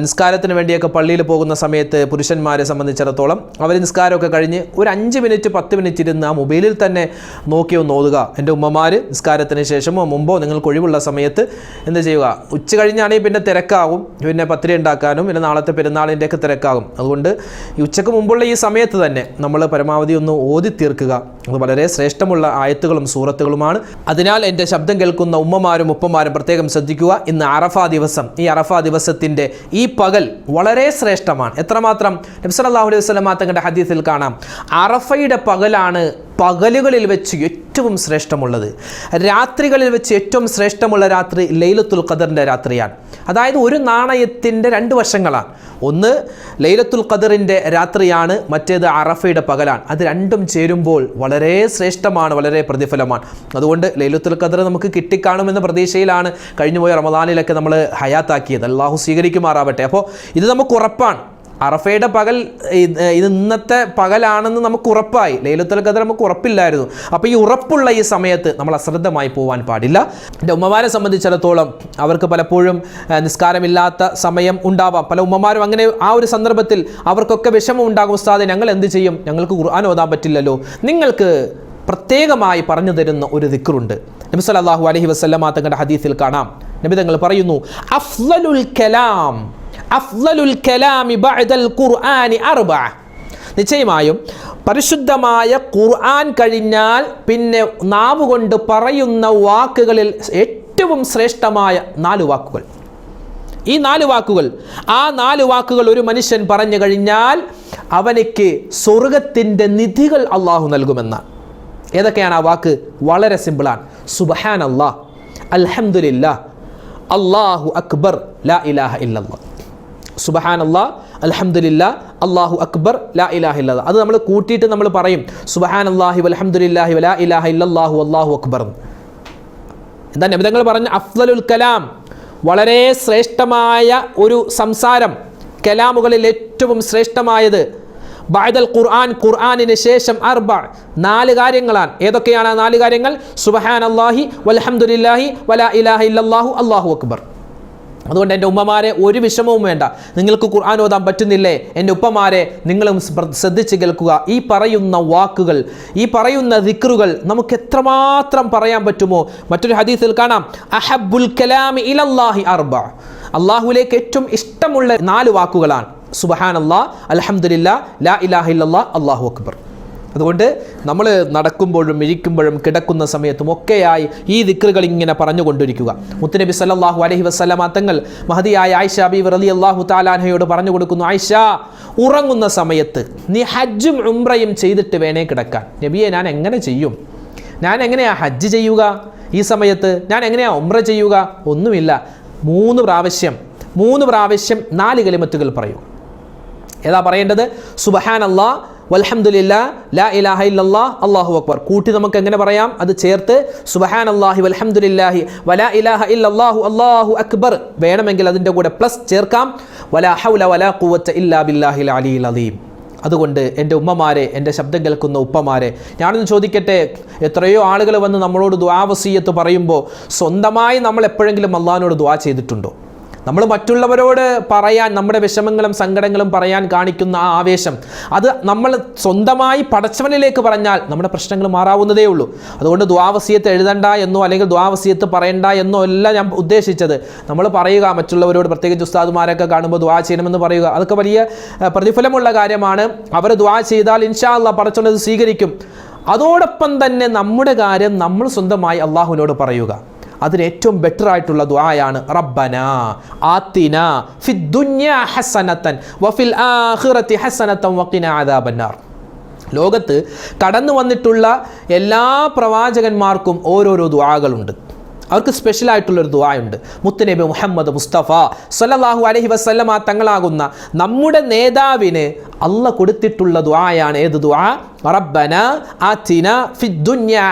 നിസ്കാരത്തിന് വേണ്ടിയൊക്കെ പള്ളിയിൽ പോകുന്ന സമയത്ത് പുരുഷന്മാരെ സംബന്ധിച്ചിടത്തോളം അവർ നിസ്കാരമൊക്കെ കഴിഞ്ഞ് ഒരു അഞ്ച് മിനിറ്റ് പത്ത് മിനിറ്റ് ഇരുന്ന് ആ മൊബൈലിൽ തന്നെ നോക്കി ഒന്ന് ഓതുക. എന്റെ ഉമ്മമാർ നിസ്കാരത്തിന് ശേഷമോ മുമ്പോ നിങ്ങൾക്ക് ഒഴിവുള്ള സമയത്ത് എന്ത് ചെയ്യുക? ഉച്ച കഴിഞ്ഞാണെങ്കിൽ പിന്നെ തിരക്കാവും പിന്നെ പത്തിരി ഉണ്ടാക്കാനും പിന്നെ നാളത്തെ പെരുന്നാളിന്റെയൊക്കെ തിരക്കാകും. അതുകൊണ്ട് ഈ ഉച്ചയ്ക്ക് മുമ്പുള്ള ഈ സമയത്ത് തന്നെ നമ്മൾ പരമാവധി ഒന്ന് ഓതി തീർക്കുക. അത് വളരെ ശ്രേഷ്ഠമുള്ള ആയത്തുകളും സൂറത്തുകളുമാണ്. അതിനാൽ എന്റെ ശബ്ദം കേൾക്കുന്ന ഉമ്മമാരും ഉപ്പമാരും പ്രത്യേകം ശ്രദ്ധിക്കുക. ഇന്ന് അറഫാ ദിവസം. ഈ അറഫാ ദിവസത്തിന്റെ ഈ പകൽ വളരെ ശ്രേഷ്ഠമാണ്. എത്രമാത്രം? നബ്സലാഹു അലൈഹി തങ്ങളുടെ ഹദീസിൽ കാണാം. അറഫയുടെ പകലാണ് പകലുകളിൽ വെച്ച് ഏറ്റവും ശ്രേഷ്ഠമുള്ളത്. രാത്രികളിൽ വെച്ച് ഏറ്റവും ശ്രേഷ്ഠമുള്ള രാത്രി ലൈലത്തുൽ ഖദറിന്റെ രാത്രിയാണ്. അതായത് ഒരു നാണയത്തിന്റെ രണ്ട് വശങ്ങളാണ്. ഒന്ന് ലൈലത്തുൽ ഖദറിന്റെ രാത്രിയാണ് മറ്റേത് അറഫയുടെ പകലാണ്. അത് രണ്ടും ചേരുമ്പോൾ വളരെ ശ്രേഷ്ഠമാണ് വളരെ പ്രതിഫലമാണ്. അതുകൊണ്ട് ലൈലത്തുൽ ഖദർ നമുക്ക് കിട്ടിക്കാണുമെന്ന പ്രതീക്ഷയിലാണ് കഴിഞ്ഞുപോയ റമദാനിലൊക്കെ നമ്മൾ ഹയാത്താക്കിയത്. അള്ളാഹു സ്വീകരിക്കുമാറാവട്ടെ. അപ്പോൾ ഇത് നമുക്ക് ഉറപ്പാണ്. അറഫയുടെ പകൽ ഇത് ഇന്നത്തെ പകലാണെന്ന് നമുക്ക് ഉറപ്പായി. ലൈലത്തുൽ ഖദർ നമുക്ക് ഉറപ്പില്ലായിരുന്നു. അപ്പോൾ ഈ ഉറപ്പുള്ള ഈ സമയത്ത് നമ്മൾ അശ്രദ്ധമായി പോകാൻ പാടില്ല. എന്റെ ഉമ്മമാരെ സംബന്ധിച്ചിടത്തോളം അവർക്ക് പലപ്പോഴും നിസ്കാരമില്ലാത്ത സമയം ഉണ്ടാവാം. പല ഉമ്മമാരും അങ്ങനെ ആ ഒരു സന്ദർഭത്തിൽ അവർക്കൊക്കെ വിഷമം ഉണ്ടാകും. ഉസ്താദെ ഞങ്ങൾ എന്ത് ചെയ്യും? ഞങ്ങൾക്ക് ഖുർആൻ ഓതാൻ പറ്റില്ലല്ലോ. നിങ്ങൾക്ക് പ്രത്യേകമായി പറഞ്ഞു തരുന്ന ഒരു ദിക്റുണ്ട്. നബി സല്ലല്ലാഹു അലൈഹി വസല്ലമ തങ്ങളുടെ ഹദീസിൽ കാണാം. നബി തങ്ങൾ പറയുന്നു അഫ്ളലുൽ കലാം. അഫ്ളലുൽ കലാമി ബഅദൽ ഖുർആനി അർബ നിശ്ചയമായും പരിശുദ്ധമായ ഖുർആൻ കഴിഞ്ഞാൽ പിന്നെ നാവ് കൊണ്ട് പറയുന്ന വാക്കുകളിൽ ഏറ്റവും ശ്രേഷ്ഠമായ നാല് വാക്കുകൾ. ഈ നാല് വാക്കുകൾ ആ നാല് വാക്കുകൾ ഒരു മനുഷ്യൻ പറഞ്ഞു കഴിഞ്ഞാൽ അവനിക്ക് സ്വർഗത്തിന്റെ നിധികൾ അള്ളാഹു നൽകുമെന്നാണ്. ഏതൊക്കെയാണ് ആ വാക്ക്? വളരെ സിമ്പിളാണ്. സുബഹാൻ അള്ളാഹ് അലഹമുല്ല അള്ളാഹു അക്ബർ ലാ ഇലാഹ ഇല്ലല്ലാ സുബഹാൻ അല്ലാ അലഹമുല്ല അള്ളാഹു അക്ബർ ലാ ഇലാഹ ഇല്ലല്ലാ. അത് നമ്മൾ കൂട്ടിയിട്ട് നമ്മൾ പറയും സുബഹാൻ അള്ളാഹി അലഹമുല്ലാഹി വലാ ഇലാഹ ഇല്ലല്ലാഹു അള്ളാഹു അക്ബർ. എന്താ നബിതങ്ങൾ പറഞ്ഞ അഫ്ലലുൽ കലാം? വളരെ ശ്രേഷ്ഠമായ ഒരു സംസാരം കലാമുകളിൽ ഏറ്റവും ശ്രേഷ്ഠമായത്. ബഅദൽ ഖുർആൻ ഖുർആാനിന് ശേഷം അർബ നാല് കാര്യങ്ങളാണ്. ഏതൊക്കെയാണ് ആ നാല് കാര്യങ്ങൾ? സുബഹാൻ അള്ളാഹി വലഹമുല്ലാഹി വലാ ഇലാഹ ഇല്ലല്ലാഹു അള്ളാഹു അക്ബർ. അതുകൊണ്ട് എന്റെ ഉമ്മമാരെ ഒരു വിഷമവും വേണ്ട. നിങ്ങൾക്ക് ഖുർആൻ ഓതാൻ പറ്റുന്നില്ലേ? എന്റെ ഉപ്പമാരെ നിങ്ങളും ശ്ര- ശ്രദ്ധിച്ച് കേൾക്കുക. ഈ പറയുന്ന വാക്കുകൾ ഈ പറയുന്ന ദിക്റുകൾ നമുക്ക് എത്രമാത്രം പറയാൻ പറ്റുമോ? മറ്റൊരു ഹദീസിൽ കാണാം. അഹബുൽ കലാമി ഇലല്ലാഹി അർബ. അള്ളാഹുലേക്ക് ഏറ്റവും ഇഷ്ടമുള്ള നാല് വാക്കുകളാണ്. സുബഹാൻ അല്ലാ അലഹമുല്ല ലാ ഇലാഹ ഇല്ലല്ലാ അള്ളാഹു അക്ബർ. അതുകൊണ്ട് നമ്മൾ നടക്കുമ്പോഴും ഇരിക്കുമ്പോഴും കിടക്കുന്ന സമയത്തും ഒക്കെയായി ഈ ദിക്കറുകൾ ഇങ്ങനെ പറഞ്ഞുകൊണ്ടിരിക്കുക. മുത്തുനബി സല്ലാഹു അലഹി വസല്ലമ തങ്ങൾ മഹതിയായ ആയിഷ റലി അള്ളാഹു താലാനയോട് പറഞ്ഞു കൊടുക്കുന്നു ആയിഷ ഉറങ്ങുന്ന സമയത്ത് നീ ഹജ്ജും ഉംറയും ചെയ്തിട്ട് വേണേ കിടക്കാൻ. നബിയെ ഞാൻ എങ്ങനെ ചെയ്യും? ഞാൻ എങ്ങനെയാ ഹജ്ജ് ചെയ്യുക? ഈ സമയത്ത് ഞാൻ എങ്ങനെയാ ഉംറ ചെയ്യുക? ഒന്നുമില്ല. മൂന്ന് പ്രാവശ്യം മൂന്ന് പ്രാവശ്യം നാല് കലിമത്തുകൾ പറയൂ. ഏതാ പറയേണ്ടത്? സുബഹാൻ അല്ലാ വൽഹംദുലില്ലാ ലാ ഇലാഹ ഇല്ലല്ലാ അല്ലാഹു അക്ബർ. കൂട്ടി നമുക്ക് എങ്ങനെ പറയാം? അത് ചേർത്ത് സുബഹാൻ അള്ളാഹി വൽഹംദുലില്ലാഹി വലാ ഇലാഹ ഇല്ലല്ലാഹു അല്ലാഹു അക്ബർ. വേണമെങ്കിൽ അതിന്റെ കൂടെ പ്ലസ് ചേർക്കാം. വലാ ഹൗല വലാ ഖുവത്ത ഇല്ലാ ബില്ലാഹിൽ അലി അലീം അതുകൊണ്ട് എന്റെ ഉമ്മമാരെ എന്റെ ശബ്ദം കേൾക്കുന്ന ഉപ്പമാരെ ഞാനൊന്ന് ചോദിക്കട്ടെ? എത്രയോ ആളുകൾ വന്ന് നമ്മളോട് ദ്വാവസീയത്ത് പറയുമ്പോൾ സ്വന്തമായി നമ്മൾ എപ്പോഴെങ്കിലും അള്ളഹാനോട് ദ്വാ ചെയ്തിട്ടുണ്ടോ? നമ്മൾ മറ്റുള്ളവരോട് പറയാൻ നമ്മുടെ വിഷമങ്ങളും സങ്കടങ്ങളും പറയാൻ കാണിക്കുന്ന ആ ആവേശം അത് നമ്മൾ സ്വന്തമായി പടച്ചവനിലേക്ക് പറഞ്ഞാൽ നമ്മുടെ പ്രശ്നങ്ങൾ മാറാവുന്നതേ ഉള്ളൂ. അതുകൊണ്ട് ദ്വാവസീയത്ത് എഴുതണ്ട എന്നോ അല്ലെങ്കിൽ ദ്വാവസീയത്ത് പറയണ്ട എന്നോ അല്ല ഞാൻ ഉദ്ദേശിച്ചത്. നമ്മൾ പറയുക മറ്റുള്ളവരോട് പ്രത്യേകിച്ച് ഉസ്താദുമാരൊക്കെ കാണുമ്പോൾ ദ്വാ ചെയ്യണമെന്ന് പറയുക. അതൊക്കെ വലിയ പ്രതിഫലമുള്ള കാര്യമാണ്. അവർ ദ്വാ ചെയ്താൽ ഇൻഷാ അല്ലാ പടച്ചവനത് സ്വീകരിക്കും. അതോടൊപ്പം തന്നെ നമ്മുടെ കാര്യം നമ്മൾ സ്വന്തമായി അള്ളാഹുവിനോട് പറയുക. അതിന് ഏറ്റവും ബെറ്റർ ആയിട്ടുള്ള ദുആയാണ് റബ്ബന ആത്തിന ഫി ദുന്യ ഹസനത്തൻ വഫിൽ ആഖിറതി ഹസനത്തൻ വഖിന ആദാബന്നാർ ലോകത്ത് കടന്നു വന്നിട്ടുള്ള എല്ലാ പ്രവാചകന്മാർക്കും ഓരോരോ ദുആകളുണ്ട്. അവർക്ക് സ്പെഷ്യൽ ആയിട്ടുള്ളൊരു ദുആയുണ്ട്. മുത്തുനബി മുഹമ്മദ് മുസ്തഫ സല്ലല്ലാഹു അലഹി വസല്ലമ തങ്ങളാകുന്ന നമ്മുടെ നേതാവിന് അല്ല കൊടുത്തിട്ടുള്ള ദുആയാണ് ഏത് ദുആ?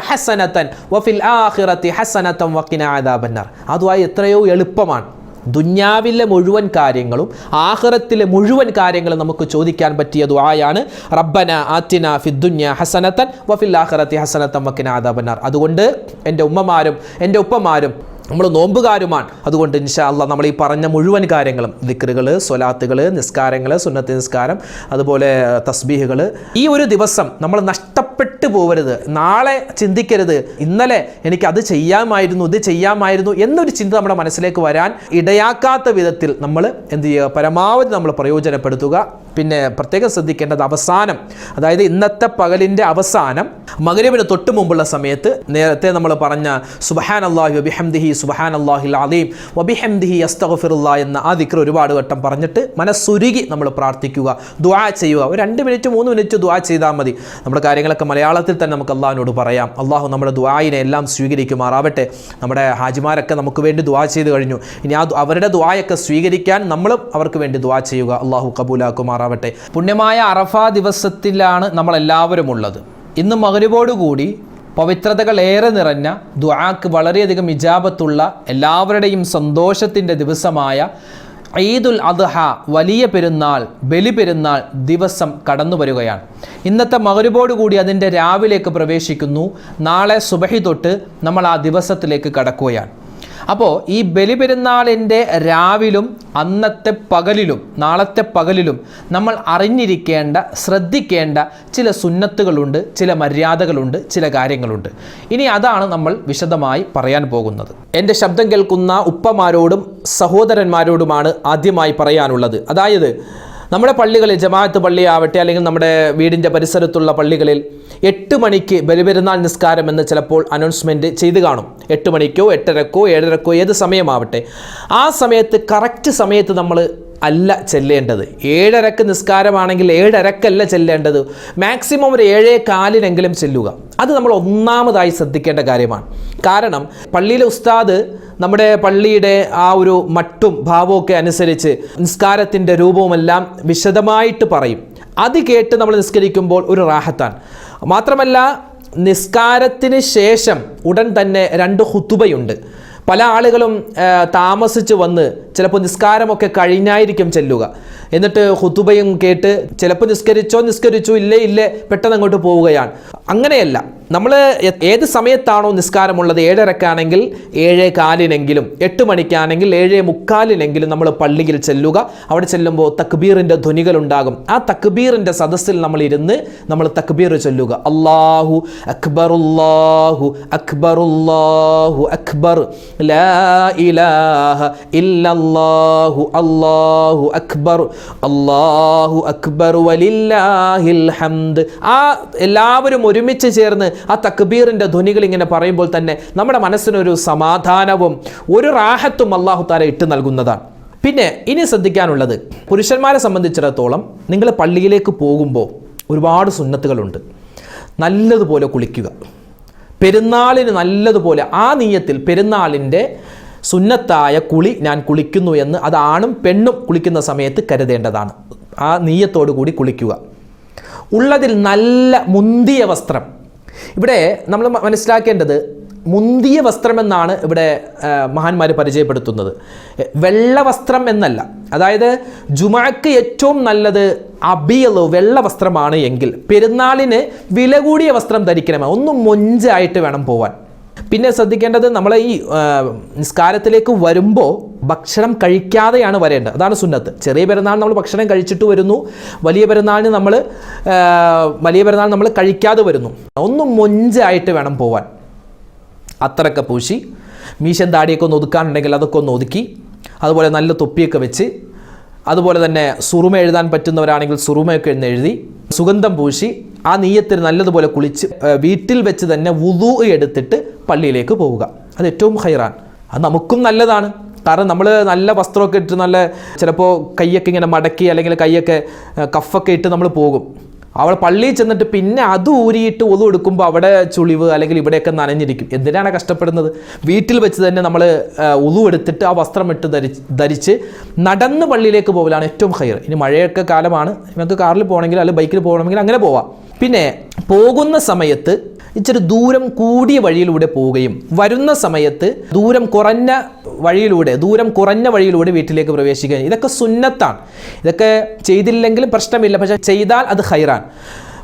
ഹസനതൻ വഫിൽ ആഖിറതി ഹസനതൻ അദാബന്നാർ. ആ ദുആ എത്രയോ എളുപ്പമാണ്. ദുന്യാവിലെ മുഴുവൻ കാര്യങ്ങളും ആഹ്റത്തിലെ മുഴുവൻ കാര്യങ്ങളും നമുക്ക് ചോദിക്കാൻ പറ്റിയ ദുആയാണ് റബ്ബന ആത്തിന ഫിദ്ദുന്യ ഹസനത്തൻ വഫിൽ ആഹ്റത്തി ഹസനത്തൻ അദാബന്നാർ. അതുകൊണ്ട് എന്റെ ഉമ്മമാരും എന്റെ ഉപ്പമാരും നമ്മൾ നോമ്പുകാരുമാണ് അതുകൊണ്ട് ഇൻഷാ അല്ല നമ്മൾ ഈ പറഞ്ഞ മുഴുവൻ കാര്യങ്ങളും ദിക്റുകൾ സ്വലാത്തുകൾ നിസ്കാരങ്ങൾ സുന്നത്ത് നിസ്കാരം അതുപോലെ തസ്ബീഹുകൾ ഈ ഒരു ദിവസം നമ്മൾ നഷ്ടപ്പെട്ടു പോകരുത് നാളെ ചിന്തിക്കരുത്. ഇന്നലെ എനിക്ക് അത് ചെയ്യാമായിരുന്നു ഇത് ചെയ്യാമായിരുന്നു എന്നൊരു ചിന്ത നമ്മുടെ മനസ്സിലേക്ക് വരാൻ ഇടയാക്കാത്ത വിധത്തിൽ നമ്മൾ എന്ത് ചെയ്യുക? പരമാവധി നമ്മൾ പ്രയോജനപ്പെടുത്തുക. പിന്നെ പ്രത്യേകം ശ്രദ്ധിക്കേണ്ടത് അവസാനം അതായത് ഇന്നത്തെ പകലിന്റെ അവസാനം മകരവിന് തൊട്ട് മുമ്പുള്ള സമയത്ത് നേരത്തെ നമ്മൾ പറഞ്ഞ സുബഹാൻ അള്ളാഹി വബിഹംദിഹി സുബഹാൻ അള്ളാഹിൽ അലീം വബിഹംദിഹി അസ്തഗഫിറുല്ലാ എന്ന ആ ദിക്ർ ഒരുപാട് വട്ടം പറഞ്ഞിട്ട് മനസ്സുരുകി നമ്മൾ പ്രാർത്ഥിക്കുക ദുആ ചെയ്യുക. ഒരു രണ്ട് മിനിറ്റ് മൂന്ന് മിനിറ്റ് ദുആ ചെയ്താൽ മതി. നമ്മുടെ കാര്യങ്ങളൊക്കെ മലയാളത്തിൽ തന്നെ നമുക്ക് അള്ളാഹിനോട് പറയാം. അള്ളാഹു നമ്മുടെ ദുആയിനെ എല്ലാം സ്വീകരിക്കുമാറാവട്ടെ. നമ്മുടെ ഹാജിമാരൊക്കെ നമുക്ക് വേണ്ടി ദുആ ചെയ്ത് കഴിഞ്ഞു. ഇനി ആ അവരുടെ ദുആയൊക്കെ സ്വീകരിക്കാൻ നമ്മളും അവർക്ക് വേണ്ടി ദുആ ചെയ്യുക. അള്ളാഹു കബൂലാക്കുമാറാവട്ടെ. പുണ്യമായ അറഫ ദിവസത്തിലാണ് നമ്മളെല്ലാവരും ഉള്ളത് ഇന്ന് മകരുവോടുകൂടി പവിത്രതകൾ ഏറെ നിറഞ്ഞ ദുആക്ക് വളരെയധികം ഇജാബത്തുള്ള എല്ലാവരുടെയും സന്തോഷത്തിന്റെ ദിവസമായ ഈദുൽ അദ്ഹ വലിയ പെരുന്നാൾ ബലി പെരുന്നാൾ ദിവസം കടന്നു വരികയാണ്. ഇന്നത്തെ മകരുവോടുകൂടി അതിന്റെ രാവിലേക്ക് പ്രവേശിക്കുന്നു. നാളെ സുബഹി തൊട്ട് നമ്മൾ ആ ദിവസത്തിലേക്ക് കടക്കുകയാണ്. അപ്പോൾ ഈ ബലിപെരുന്നാളിന്റെ രാവിലും അന്നത്തെ പകലിലും നാളത്തെ പകലിലും നമ്മൾ അറിഞ്ഞിരിക്കേണ്ട ശ്രദ്ധിക്കേണ്ട ചില സുന്നത്തുകളുണ്ട് ചില മര്യാദകളുണ്ട് ചില കാര്യങ്ങളുണ്ട്. ഇനി അതാണ് നമ്മൾ വിശദമായി പറയാൻ പോകുന്നത്. എന്റെ ശബ്ദം കേൾക്കുന്ന ഉപ്പമാരോടും സഹോദരന്മാരോടുമാണ് ആദ്യമായി പറയാനുള്ളത്. അതായത് നമ്മുടെ പള്ളികളിൽ ജമാഅത്ത് പള്ളിയാവട്ടെ അല്ലെങ്കിൽ നമ്മുടെ വീടിന്റെ പരിസരത്തുള്ള പള്ളികളിൽ എട്ട് മണിക്ക് ബലിപെരുന്നാൾ നിസ്കാരം എന്ന് ചിലപ്പോൾ അനൗൺസ്മെന്റ് ചെയ്ത് കാണും. എട്ട് മണിക്കോ എട്ടരക്കോ ഏഴരക്കോ ഏത് സമയമാവട്ടെ. ആ സമയത്ത് കറക്റ്റ് സമയത്ത് നമ്മൾ അല്ല ചെല്ലേണ്ടത്. ഏഴരക്ക് നിസ്കാരമാണെങ്കിൽ ഏഴരക്കല്ല ചെല്ലേണ്ടത്. മാക്സിമം ഒരു ഏഴേ കാലിനെങ്കിലും ചെല്ലുക. അത് നമ്മൾ ഒന്നാമതായി ശ്രദ്ധിക്കേണ്ട കാര്യമാണ്. കാരണം പള്ളിയിലെ ഉസ്താദ് നമ്മുടെ പള്ളിയുടെ ആ ഒരു മട്ടും ഭാവമൊക്കെ അനുസരിച്ച് നിസ്കാരത്തിന്റെ രൂപവുമെല്ലാം വിശദമായിട്ട് പറയും. അത് കേട്ട് നമ്മൾ നിസ്കരിക്കുമ്പോൾ ഒരു റാഹത്താണ്. മാത്രമല്ല നിസ്കാരത്തിന് ശേഷം ഉടൻ തന്നെ രണ്ട് ഹുത്തുബയുണ്ട് പല ആളുകളും താമസിച്ച് വന്ന് ചിലപ്പോൾ നിസ്കാരമൊക്കെ കഴിഞ്ഞായിരിക്കും ചെല്ലുക. എന്നിട്ട് ഹുത്തുബയും കേട്ട് ചിലപ്പോൾ നിസ്കരിച്ചോ നിസ്കരിച്ചു ഇല്ലേ ഇല്ലേ പെട്ടെന്ന് അങ്ങോട്ട് പോവുകയാണ്. അങ്ങനെയല്ല. നമ്മൾ ഏത് സമയത്താണോ നിസ്കാരമുള്ളത്? ഏഴരക്കാണെങ്കിൽ ഏഴേ കാലിനെങ്കിലും എട്ട് മണിക്കാണെങ്കിൽ ഏഴേ മുക്കാലിനെങ്കിലും നമ്മൾ പള്ളിയിൽ ചെല്ലുക. അവിടെ ചെല്ലുമ്പോൾ തക്ബീറിന്റെ ധ്വനികൾ ഉണ്ടാകും ആ തക്ബീറിന്റെ സദസ്സിൽ നമ്മൾ ഇരുന്ന് നമ്മൾ തക്ബീർ ചൊല്ലുക. അള്ളാഹു അക്ബറുല്ലാഹു അക്ബറുല്ലാഹു അക്ബർ. ലാ ഇലാഹ ഇല്ലല്ലാഹു അല്ലാഹു അക്ബർ. വലില്ലാഹിൽ ഹംദ്. ആ എല്ലാവരും ഒരുമിച്ച് ചേർന്ന് ആ തക്ബീറിന്റെ ധ്വനികൾ ഇങ്ങനെ പറയുമ്പോൾ തന്നെ നമ്മുടെ മനസ്സിനൊരു സമാധാനവും ഒരു റാഹത്തും അള്ളാഹു താല ഇട്ട് നൽകുന്നതാണ്. പിന്നെ ഇനി ശ്രദ്ധിക്കാനുള്ളത് പുരുഷന്മാരെ സംബന്ധിച്ചിടത്തോളം നിങ്ങൾ പള്ളിയിലേക്ക് പോകുമ്പോൾ ഒരുപാട് സുന്നത്തുകളുണ്ട്. നല്ലതുപോലെ കുളിക്കുക. പെരുന്നാളിന് നല്ലതുപോലെ ആ നീയത്തിൽ പെരുന്നാളിന്റെ സുന്നത്തായ കുളി ഞാൻ കുളിക്കുന്നു എന്ന് അത് ആണും പെണ്ണും കുളിക്കുന്ന സമയത്ത് കരുതേണ്ടതാണ്. ആ നീയത്തോടു കൂടി കുളിക്കുക. ഉള്ളതിൽ നല്ല മുന്തിയ വസ്ത്രം. ഇവിടെ നമ്മൾ മനസ്സിലാക്കേണ്ടത് മുന്തിയ വസ്ത്രമെന്നാണ് ഇവിടെ മഹാന്മാർ പരിചയപ്പെടുത്തുന്നത്. വെള്ള വസ്ത്രം എന്നല്ല. അതായത് ജുമാക്ക് ഏറ്റവും നല്ലത് അബിയലോ വെള്ള വസ്ത്രമാണ് എങ്കിൽ പെരുന്നാളിന് വില കൂടിയ വസ്ത്രം ധരിക്കണമേ. ഒന്നും മൊഞ്ചായിട്ട് വേണം പോവാൻ. പിന്നെ ശ്രദ്ധിക്കേണ്ടത് നമ്മൾ ഈ നിസ്കാരത്തിലേക്ക് വരുമ്പോൾ ഭക്ഷണം കഴിക്കാതെയാണ് വരേണ്ടത്. അതാണ് സുന്നത്ത്. ചെറിയ പെരുന്നാൾ നമ്മൾ ഭക്ഷണം കഴിച്ചിട്ട് വരുന്നു. വലിയ പെരുന്നാളിന് നമ്മൾ വലിയ പെരുന്നാൾ നമ്മൾ കഴിക്കാതെ വരുന്നു. ഒന്നും മൊഞ്ചായിട്ട് വേണം പോവാൻ. അത്രയൊക്കെ പൂശി. മീശൻ താടിയൊക്കെ ഒന്ന് ഒതുക്കാനുണ്ടെങ്കിൽ അതൊക്കെ ഒന്ന് ഒതുക്കി. അതുപോലെ നല്ല തൊപ്പിയൊക്കെ വെച്ച്. അതുപോലെ തന്നെ സുറുമ എഴുതാൻ പറ്റുന്നവരാണെങ്കിൽ സുറുമയൊക്കെ എന്ന് എഴുതി. സുഗന്ധം പൂശി. ആ നീയത്തിന് നല്ലതുപോലെ കുളിച്ച് വീട്ടിൽ വെച്ച് തന്നെ വുതു എടുത്തിട്ട് പള്ളിയിലേക്ക് പോവുക. അത് ഏറ്റവും ഹൈറാണ് അത് നമുക്കും നല്ലതാണ്. കാരണം നമ്മൾ നല്ല വസ്ത്രമൊക്കെ ഇട്ട് നല്ല ചിലപ്പോൾ കൈയൊക്കെ ഇങ്ങനെ മടക്കി അല്ലെങ്കിൽ കൈയൊക്കെ കഫൊക്കെ ഇട്ട് നമ്മൾ പോകും. അവൾ പള്ളിയിൽ ചെന്നിട്ട് പിന്നെ അത് ഊരിയിട്ട് ഒതു എടുക്കുമ്പോൾ അവിടെ ചുളിവ് അല്ലെങ്കിൽ ഇവിടെയൊക്കെ നനഞ്ഞിരിക്കും. എന്തിനാണ് കഷ്ടപ്പെടുന്നത്? വീട്ടിൽ വെച്ച് തന്നെ നമ്മൾ ഒതു എടുത്തിട്ട് ആ വസ്ത്രം ഇട്ട് ധരിച്ച് ധരിച്ച് നടന്ന് പള്ളിയിലേക്ക് പോകലാണ് ഏറ്റവും ഹയർ ഇനി മഴയൊക്കെ കാലമാണ്. നമുക്ക് കാറിൽ പോകണമെങ്കിൽ അല്ലെങ്കിൽ ബൈക്കിൽ പോകണമെങ്കിൽ അങ്ങനെ പോവാം. പിന്നെ പോകുന്ന സമയത്ത് ഇച്ചിരി ദൂരം കൂടിയ വഴിയിലൂടെ പോവുകയും വരുന്ന സമയത്ത് ദൂരം കുറഞ്ഞ വഴിയിലൂടെ ദൂരം കുറഞ്ഞ വഴിയിലൂടെ വീട്ടിലേക്ക് പ്രവേശിക്കുകയും ഇതൊക്കെ സുന്നത്താണ്. ഇതൊക്കെ ചെയ്തില്ലെങ്കിലും പ്രശ്നമില്ല. പക്ഷേ ചെയ്താൽ അത് ഹൈറാൻ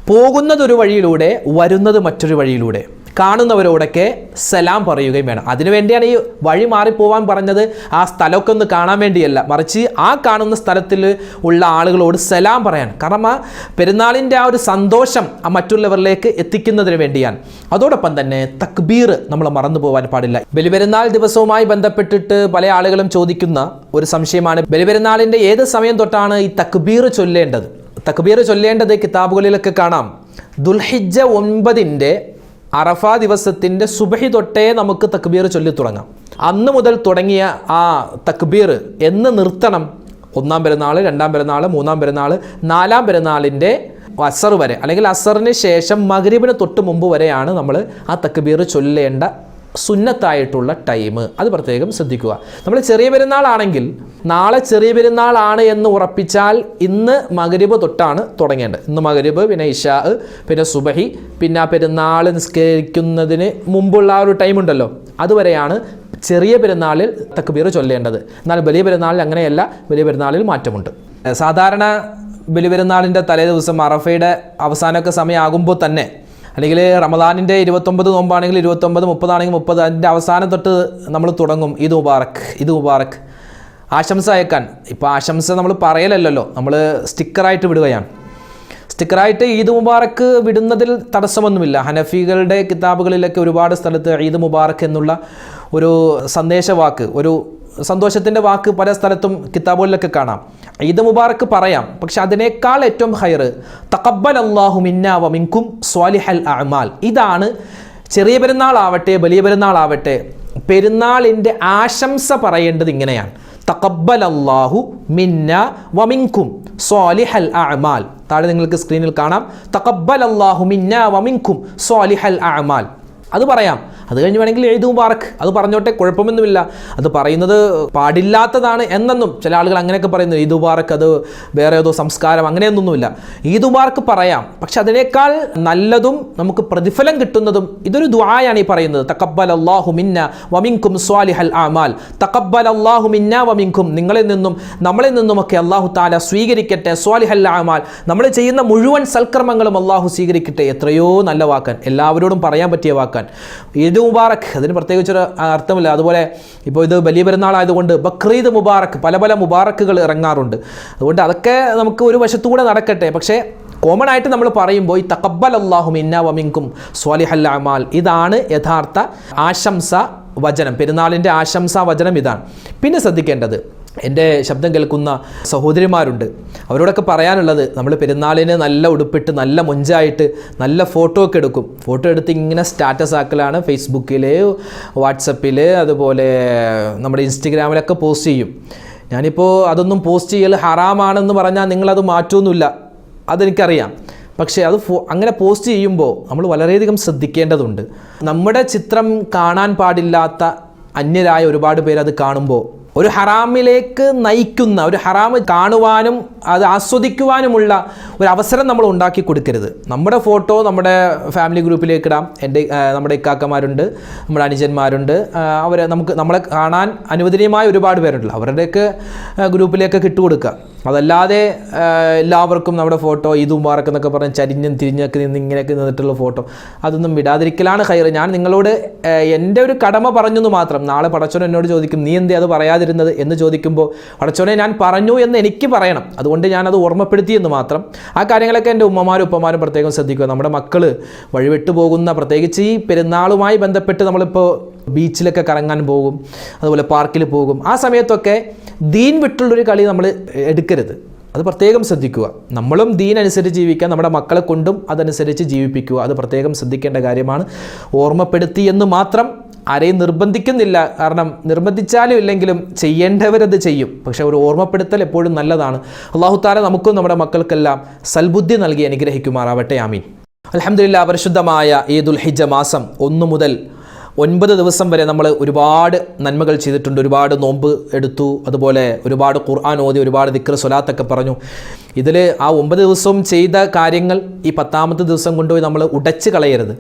പോകുന്നതൊരു വഴിയിലൂടെ വരുന്നത് മറ്റൊരു വഴിയിലൂടെ. കാണുന്നവരോടൊക്കെ സലാം പറയുകയും വേണം. അതിനുവേണ്ടിയാണ് ഈ വഴി മാറിപ്പോവാൻ പറഞ്ഞത്. ആ സ്ഥലമൊക്കെ ഒന്ന് കാണാൻ വേണ്ടിയല്ല. മറിച്ച് ആ കാണുന്ന സ്ഥലത്തിൽ ഉള്ള ആളുകളോട് സലാം പറയാൻ കാരണം ആ പെരുന്നാളിന്റെ ആ ഒരു സന്തോഷം ആ മറ്റുള്ളവരിലേക്ക് എത്തിക്കുന്നതിന് വേണ്ടിയാണ്. അതോടൊപ്പം തന്നെ തക്ബീർ നമ്മൾ മറന്നു പോകാൻ പാടില്ല. ബലിപെരുന്നാൾ ദിവസവുമായി ബന്ധപ്പെട്ടിട്ട് പല ആളുകളും ചോദിക്കുന്ന ഒരു സംശയമാണ്. ബലിപെരുന്നാളിന്റെ ഏത് സമയം തൊട്ടാണ് ഈ തക്ബീർ ചൊല്ലേണ്ടത്? തക്ബീർ ചൊല്ലേണ്ടത് കിതാബുകളിലൊക്കെ കാണാം. ദുൽഹിജ ഒൻപതിന്റെ അറഫ ദിവസത്തിന്റെ സുബഹി തൊട്ടേ നമുക്ക് തക്ബീർ ചൊല്ലി തുടങ്ങാം അന്ന് മുതൽ തുടങ്ങിയ ആ തക്ബീർ എന്ന് നിർത്തണം. ഒന്നാം പെരുന്നാൾ രണ്ടാം പെരുന്നാൾ മൂന്നാം പെരുന്നാൾ നാലാം പെരുന്നാളിന്റെ അസർ വരെ. അല്ലെങ്കിൽ അസറിന് ശേഷം മകരീബിന് തൊട്ട് മുമ്പ് വരെയാണ് നമ്മൾ ആ തക്ബീർ ചൊല്ലേണ്ട സുന്നത്തായിട്ടുള്ള ടൈം. അത് പ്രത്യേകം ശ്രദ്ധിക്കുക. നമ്മൾ ചെറിയ പെരുന്നാളാണെങ്കിൽ നാളെ ചെറിയ പെരുന്നാളാണ് എന്ന് ഉറപ്പിച്ചാൽ ഇന്ന് മകരിബ് തൊട്ടാണ് തുടങ്ങേണ്ടത്. ഇന്ന് മകരിബ് പിന്നെ ഇഷാ പിന്നെ സുബഹി പിന്നെ ആ പെരുന്നാൾ നിസ്കരിക്കുന്നതിന് മുമ്പുള്ള ആ ഒരു ടൈം ഉണ്ടല്ലോ. അതുവരെയാണ് ചെറിയ പെരുന്നാളിൽ തക്ബീർ ചൊല്ലേണ്ടത്. എന്നാൽ വലിയ പെരുന്നാളിൽ അങ്ങനെയല്ല. വലിയ പെരുന്നാളിൽ മാറ്റമുണ്ട്. സാധാരണ ബലിപെരുന്നാളിന്റെ തലേ ദിവസം അറഫയുടെ അവസാനമൊക്കെ സമയമാകുമ്പോൾ തന്നെ അല്ലെങ്കിൽ റമദാനിന്റെ ഇരുപത്തൊമ്പത് നോമ്പാണെങ്കിൽ ഇരുപത്തൊമ്പത് മുപ്പതാണെങ്കിൽ മുപ്പത് അതിന്റെ അവസാനം തൊട്ട് നമ്മൾ തുടങ്ങും. ഇത് മുബാറക്ക് ഇത് മുബാറക്ക് ആശംസ അയക്കാൻ. ഇപ്പോൾ ആശംസ നമ്മൾ പറയലല്ലോ നമ്മൾ സ്റ്റിക്കറായിട്ട് വിടുകയാണ്. സ്റ്റിക്കറായിട്ട് ഈദ് മുബാറക്ക് വിടുന്നതിൽ തടസ്സമൊന്നുമില്ല. ഹനഫികളുടെ കിതാബുകളിലൊക്കെ ഒരുപാട് സ്ഥലത്ത് ഈദ് മുബാറക്ക് എന്നുള്ള ഒരു സന്ദേശവാക്ക് ഒരു സന്തോഷത്തിന്റെ വാക്ക് പല സ്ഥലത്തും കിതാബുകളിലൊക്കെ കാണാം. ഈദ് മുബാറക്ക് പറയാം പക്ഷെ അതിനേക്കാൾ ഏറ്റവും ഹൈർ തക്കബൽ അള്ളാഹു മിന്നാവ മിൻകും സ്വാലിഹൽ അമാൽ ഇതാണ് ചെറിയ പെരുന്നാളാവട്ടെ വലിയ പെരുന്നാളാവട്ടെ പെരുന്നാളിന്റെ ആശംസ പറയേണ്ടത് ഇങ്ങനെയാണ്. തക്കബൽ അള്ളാഹു മിന്ന വമിൻകും സ്വാലിഹൽ അമാൽ താഴെ നിങ്ങൾക്ക് സ്ക്രീനിൽ കാണാം. തക്കബൽ അള്ളാഹു മിന്ന വമിൻകും സ്വാലിഹൽ അമാൽ അത് പറയാം. അത് കഴിഞ്ഞ് വേണമെങ്കിൽ എഴുതും പാർക്ക് അത് പറഞ്ഞോട്ടെ കുഴപ്പമൊന്നുമില്ല. അത് പറയുന്നത് പാടില്ലാത്തതാണ് എന്നെന്നും ചില ആളുകൾ അങ്ങനെയൊക്കെ പറയുന്നു. ഈദ് മുബാറക്ക് അത് വേറെ ഏതോ സംസ്കാരം അങ്ങനെയൊന്നുമില്ല ഈദ് മുബാറക്ക് പറയാം. പക്ഷെ അതിനേക്കാൾ നല്ലതും നമുക്ക് പ്രതിഫലം കിട്ടുന്നതും ഇതൊരു ദ്വായാണ് ഈ പറയുന്നത്. തക്കബൽ അള്ളാഹു മിന്ന വമിങ്കും സ്വാലിഹൽ ആമാൽ തക്കബൽ അള്ളാഹു മിന്ന വമിങ്കും. നിങ്ങളിൽ നിന്നും നമ്മളിൽ നിന്നുമൊക്കെ അള്ളാഹു താല സ്വീകരിക്കട്ടെ. സ്വാലിഹൽ ആമാൽ നമ്മൾ ചെയ്യുന്ന മുഴുവൻ സൽക്കർമ്മങ്ങളും അള്ളാഹു സ്വീകരിക്കട്ടെ. എത്രയോ നല്ല വാക്കാൻ. എല്ലാവരോടും പറയാൻ പറ്റിയ വാക്കാൻ ഈദ് മുബാറക് അതിന് പ്രത്യേകിച്ചൊരു അർത്ഥമില്ല. അതുപോലെ ഇപ്പോൾ ഇത് വലിയ പെരുന്നാളായതുകൊണ്ട് ബക്രീദ് മുബാറക് പല പല മുബാറക്കുകൾ ഇറങ്ങാറുണ്ട്. അതുകൊണ്ട് അതൊക്കെ നമുക്ക് ഒരു വശത്തുകൂടെ നടക്കട്ടെ. പക്ഷേ കോമൺ ആയിട്ട് നമ്മൾ പറയുമ്പോൾ ഈ തക്കബൽ അള്ളാഹു മിന്ന വമിങ്കും സ്വാലിഹൽ അമാൽ ഇതാണ് യഥാർത്ഥ ആശംസ വചനം. പെരുന്നാളിന്റെ ആശംസാ വചനം ഇതാണ്. പിന്നെ ശ്രദ്ധിക്കേണ്ടത് എന്റെ ശബ്ദം കേൾക്കുന്ന സഹോദരിമാരുണ്ട്. അവരോടൊക്കെ പറയാനുള്ളത് നമ്മൾ പെരുന്നാളിന് നല്ല ഉടുപ്പിട്ട് നല്ല മൊഞ്ചായിട്ട് നല്ല ഫോട്ടോ ഒക്കെ എടുക്കും. ഫോട്ടോ എടുത്ത് ഇങ്ങനെ സ്റ്റാറ്റസ് ആക്കലാണ് ഫേസ്ബുക്കിൽ വാട്സപ്പിൽ അതുപോലെ നമ്മുടെ ഇൻസ്റ്റഗ്രാമിലൊക്കെ പോസ്റ്റ് ചെയ്യും. ഞാനിപ്പോൾ അതൊന്നും പോസ്റ്റ് ചെയ്യൽ ഹറാമാണെന്ന് പറഞ്ഞാൽ നിങ്ങളത് മാറ്റുമൊന്നുമില്ല അതെനിക്കറിയാം. പക്ഷേ അത് അങ്ങനെ പോസ്റ്റ് ചെയ്യുമ്പോൾ നമ്മൾ വളരെയധികം ശ്രദ്ധിക്കേണ്ടതുണ്ട്. നമ്മുടെ ചിത്രം കാണാൻ പാടില്ലാത്ത അന്യരായ ഒരുപാട് പേരത് കാണുമ്പോൾ ഒരു ഹറാമിലേക്ക് നയിക്കുന്ന ഒരു ഹറാം കാണുവാനും അത് ആസ്വദിക്കുവാനുമുള്ള ഒരു അവസരം നമ്മൾ ഉണ്ടാക്കി കൊടുക്കരുത്. നമ്മുടെ ഫോട്ടോ നമ്മുടെ ഫാമിലി ഗ്രൂപ്പിലേക്ക് ഇടാം. എന്റെ നമ്മുടെ ഇക്കാക്കമാരുണ്ട് നമ്മുടെ അനുജന്മാരുണ്ട്. അവരെ നമുക്ക് നമ്മളെ കാണാൻ അനുവദനീയമായ ഒരുപാട് പേരുണ്ടല്ലോ. അവരുടെയൊക്കെ ഗ്രൂപ്പിലേക്ക് ഇട്ടുകൊടുക്കുക അതല്ലാതെ എല്ലാവർക്കും നമ്മുടെ ഫോട്ടോ ഇതും മുബാറക്ക് എന്നൊക്കെ പറഞ്ഞ് ചരിഞ്ഞും തിരിഞ്ഞൊക്കെ നിന്ന് ഇങ്ങനെയൊക്കെ നിന്നിട്ടുള്ള ഫോട്ടോ അതൊന്നും വിടാതിരിക്കലാണ് ഹൈറ് ഞാൻ നിങ്ങളോട് എന്റെ ഒരു കടമ പറഞ്ഞെന്ന് മാത്രം നാളെ പടച്ചോൻ എന്നോട് ചോദിക്കും നീ എന്തേ അത് പറയാതിരുന്നത്? എന്ന് ചോദിക്കുമ്പോൾ പടച്ചോനെ ഞാൻ പറഞ്ഞു എന്ന് എനിക്ക് പറയണം. അതുകൊണ്ട് ഞാനത് ഓർമ്മപ്പെടുത്തി എന്ന് മാത്രം. ആ കാര്യങ്ങളൊക്കെ എന്റെ ഉമ്മമാരും ഉപ്പമാരും പ്രത്യേകം ശ്രദ്ധിക്കുക. നമ്മുടെ മക്കൾ വഴിവിട്ടു പോകുന്ന പ്രത്യേകിച്ച് ഈ പെരുന്നാളുമായി ബന്ധപ്പെട്ട് നമ്മളിപ്പോൾ ബീച്ചിലൊക്കെ കറങ്ങാൻ പോകും അതുപോലെ പാർക്കിൽ പോകും. ആ സമയത്തൊക്കെ ദീൻ വിട്ടുള്ളൊരു കളി നമ്മൾ എടുക്കരുത്. അത് പ്രത്യേകം ശ്രദ്ധിക്കുക. നമ്മളും ദീൻ അനുസരിച്ച് ജീവിക്കുക നമ്മുടെ മക്കളെ കൊണ്ടും അതനുസരിച്ച് ജീവിപ്പിക്കുക. അത് പ്രത്യേകം ശ്രദ്ധിക്കേണ്ട കാര്യമാണ്. ഓർമ്മപ്പെടുത്തി എന്ന് മാത്രം ആരെയും നിർബന്ധിക്കുന്നില്ല. കാരണം നിർബന്ധിച്ചാലും ഇല്ലെങ്കിലും ചെയ്യേണ്ടവരത് ചെയ്യും. പക്ഷേ ഒരു ഓർമ്മപ്പെടുത്തൽ എപ്പോഴും നല്ലതാണ്. അള്ളാഹു താല നമുക്കും നമ്മുടെ മക്കൾക്കെല്ലാം സൽബുദ്ധി നൽകി അനുഗ്രഹിക്കുമാറാവട്ടെ. ആമീൻ. അലഹമില്ല പരിശുദ്ധമായ ഈദുൽ ഹിജ മാസം ഒന്നു മുതൽ ഒൻപത് ദിവസം വരെ നമ്മൾ ഒരുപാട് നന്മകൾ ചെയ്തിട്ടുണ്ട്. ഒരുപാട് നോമ്പ് എടുത്തു. അതുപോലെ ഒരുപാട് ഖുർആൻ ഓതി ഒരുപാട് ദിക്ർ സ്വലാത്തൊക്കെ പറഞ്ഞു. ഇതിൽ ആ ഒമ്പത് ദിവസവും ചെയ്ത കാര്യങ്ങൾ ഈ പത്താമത്തെ ദിവസം കൊണ്ടുപോയി നമ്മൾ ഉടച്ച് കളയരുത്.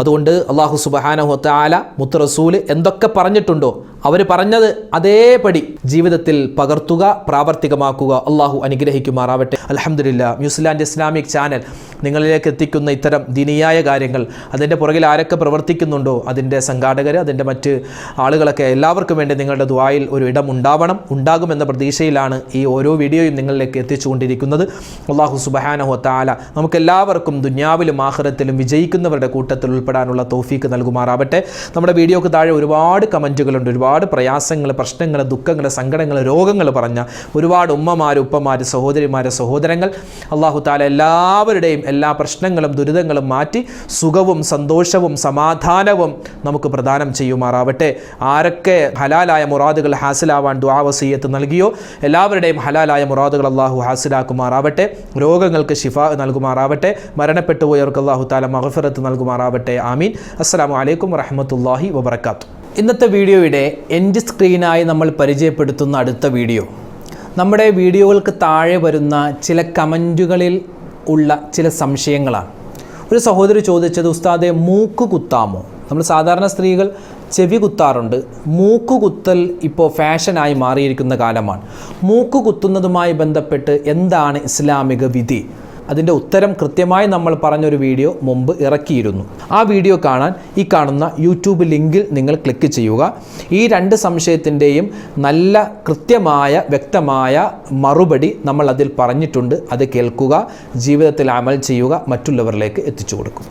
അതുകൊണ്ട് അള്ളാഹു സുബഹാനഹുത്താല മുത്ത് റസൂൽ എന്തൊക്കെ പറഞ്ഞിട്ടുണ്ടോ അവർ പറഞ്ഞത് അതേപടി ജീവിതത്തിൽ പകർത്തുക പ്രാവർത്തികമാക്കുക. അള്ളാഹു അനുഗ്രഹിക്കുമാറാവട്ടെ. അലഹമില്ല ന്യൂസിലാൻഡ് ഇസ്ലാമിക് ചാനൽ നിങ്ങളിലേക്ക് എത്തിക്കുന്ന ഇത്തരം ദിനിയായ കാര്യങ്ങൾ അതിന്റെ പുറകിൽ ആരൊക്കെ പ്രവർത്തിക്കുന്നുണ്ടോ അതിന്റെ സംഘാടകർ അതിന്റെ മറ്റ് ആളുകളൊക്കെ എല്ലാവർക്കും വേണ്ടി നിങ്ങളുടെ ദ്വായിൽ ഒരു ഇടം ഉണ്ടാവണം ഉണ്ടാകുമെന്ന പ്രതീക്ഷയിലാണ് ഈ ഓരോ വീഡിയോയും നിങ്ങളിലേക്ക് എത്തിച്ചുകൊണ്ടിരിക്കുന്നത്. അള്ളാഹു സുബഹാനഹുത്താല നമുക്കെല്ലാവർക്കും ദുന്യാവിലും ആഹ്റത്തിലും വിജയിക്കുന്നവരുടെ കൂട്ടത്തിൽ ഉൾപ്പെടാനുള്ള തോഫീക്ക് നൽകുമാറാവട്ടെ. നമ്മുടെ വീഡിയോക്ക് താഴെ ഒരുപാട് കമന്റുകളുണ്ട് ഒരുപാട് പ്രയാസങ്ങൾ പ്രശ്നങ്ങൾ ദുഃഖങ്ങൾ സങ്കടങ്ങൾ രോഗങ്ങൾ പറഞ്ഞ ഒരുപാട് ഉമ്മമാർ ഉപ്പമാർ സഹോദരിമാർ സഹോദരങ്ങൾ. അള്ളാഹു താല എല്ലാവരുടെയും എല്ലാ പ്രശ്നങ്ങളും ദുരിതങ്ങളും മാറ്റി സുഖവും സന്തോഷവും സമാധാനവും നമുക്ക് പ്രദാനം ചെയ്യുമാറാവട്ടെ. ആരൊക്കെ ഹലാലായ മുറാദുകൾ ഹാസിലാവാൻ ദ്വാവസീയത്ത് നൽകിയോ എല്ലാവരുടെയും ഹലാലായ മുറാദുകൾ അള്ളാഹു ഹാസിലാക്കുമാറാവട്ടെ. രോഗങ്ങൾക്ക് ഷിഫ നൽകുമാറാവട്ടെ. മരണപ്പെട്ടുപോയവർക്ക് അള്ളാഹു താല മഹഫിറത്ത് നൽകുമാറാവട്ടെ. ആമീൻ. അസ്സാം വലൈക്കും വറഹമത്തല്ലാഹി വബർക്കാത്തു ഇന്നത്തെ വീഡിയോയുടെ എൻഡ് സ്ക്രീനായി നമ്മൾ പരിചയപ്പെടുത്തുന്ന അടുത്ത വീഡിയോ. നമ്മുടെ വീഡിയോകൾക്ക് താഴെ വരുന്ന ചില കമന്റുകളിൽ ഉള്ള ചില സംശയങ്ങളാണ്. ഒരു സഹോദരി ചോദിച്ചത് ഉസ്താദെ മൂക്ക് കുത്താമോ? നമ്മൾ സാധാരണ സ്ത്രീകൾ ചെവി കുത്താറുണ്ട്. മൂക്ക് കുത്തൽ ഇപ്പോൾ ഫാഷനായി മാറിയിരിക്കുന്ന കാലമാണ്. മൂക്ക് കുത്തുന്നതുമായി ബന്ധപ്പെട്ട് എന്താണ് ഇസ്ലാമിക വിധി? അതിന്റെ ഉത്തരം കൃത്യമായി നമ്മൾ പറഞ്ഞൊരു വീഡിയോ മുമ്പ് ഇറക്കിയിരുന്നു. ആ വീഡിയോ കാണാൻ ഈ കാണുന്ന യൂട്യൂബ് ലിങ്കിൽ നിങ്ങൾ ക്ലിക്ക് ചെയ്യുക. ഈ രണ്ട് സംശയത്തിന്റെയും നല്ല കൃത്യമായ വ്യക്തമായ മറുപടി നമ്മൾ അതിൽ പറഞ്ഞിട്ടുണ്ട്. അത് കേൾക്കുക ജീവിതത്തിൽ അമൽ ചെയ്യുക മറ്റുള്ളവരിലേക്ക് എത്തിച്ചു കൊടുക്കും.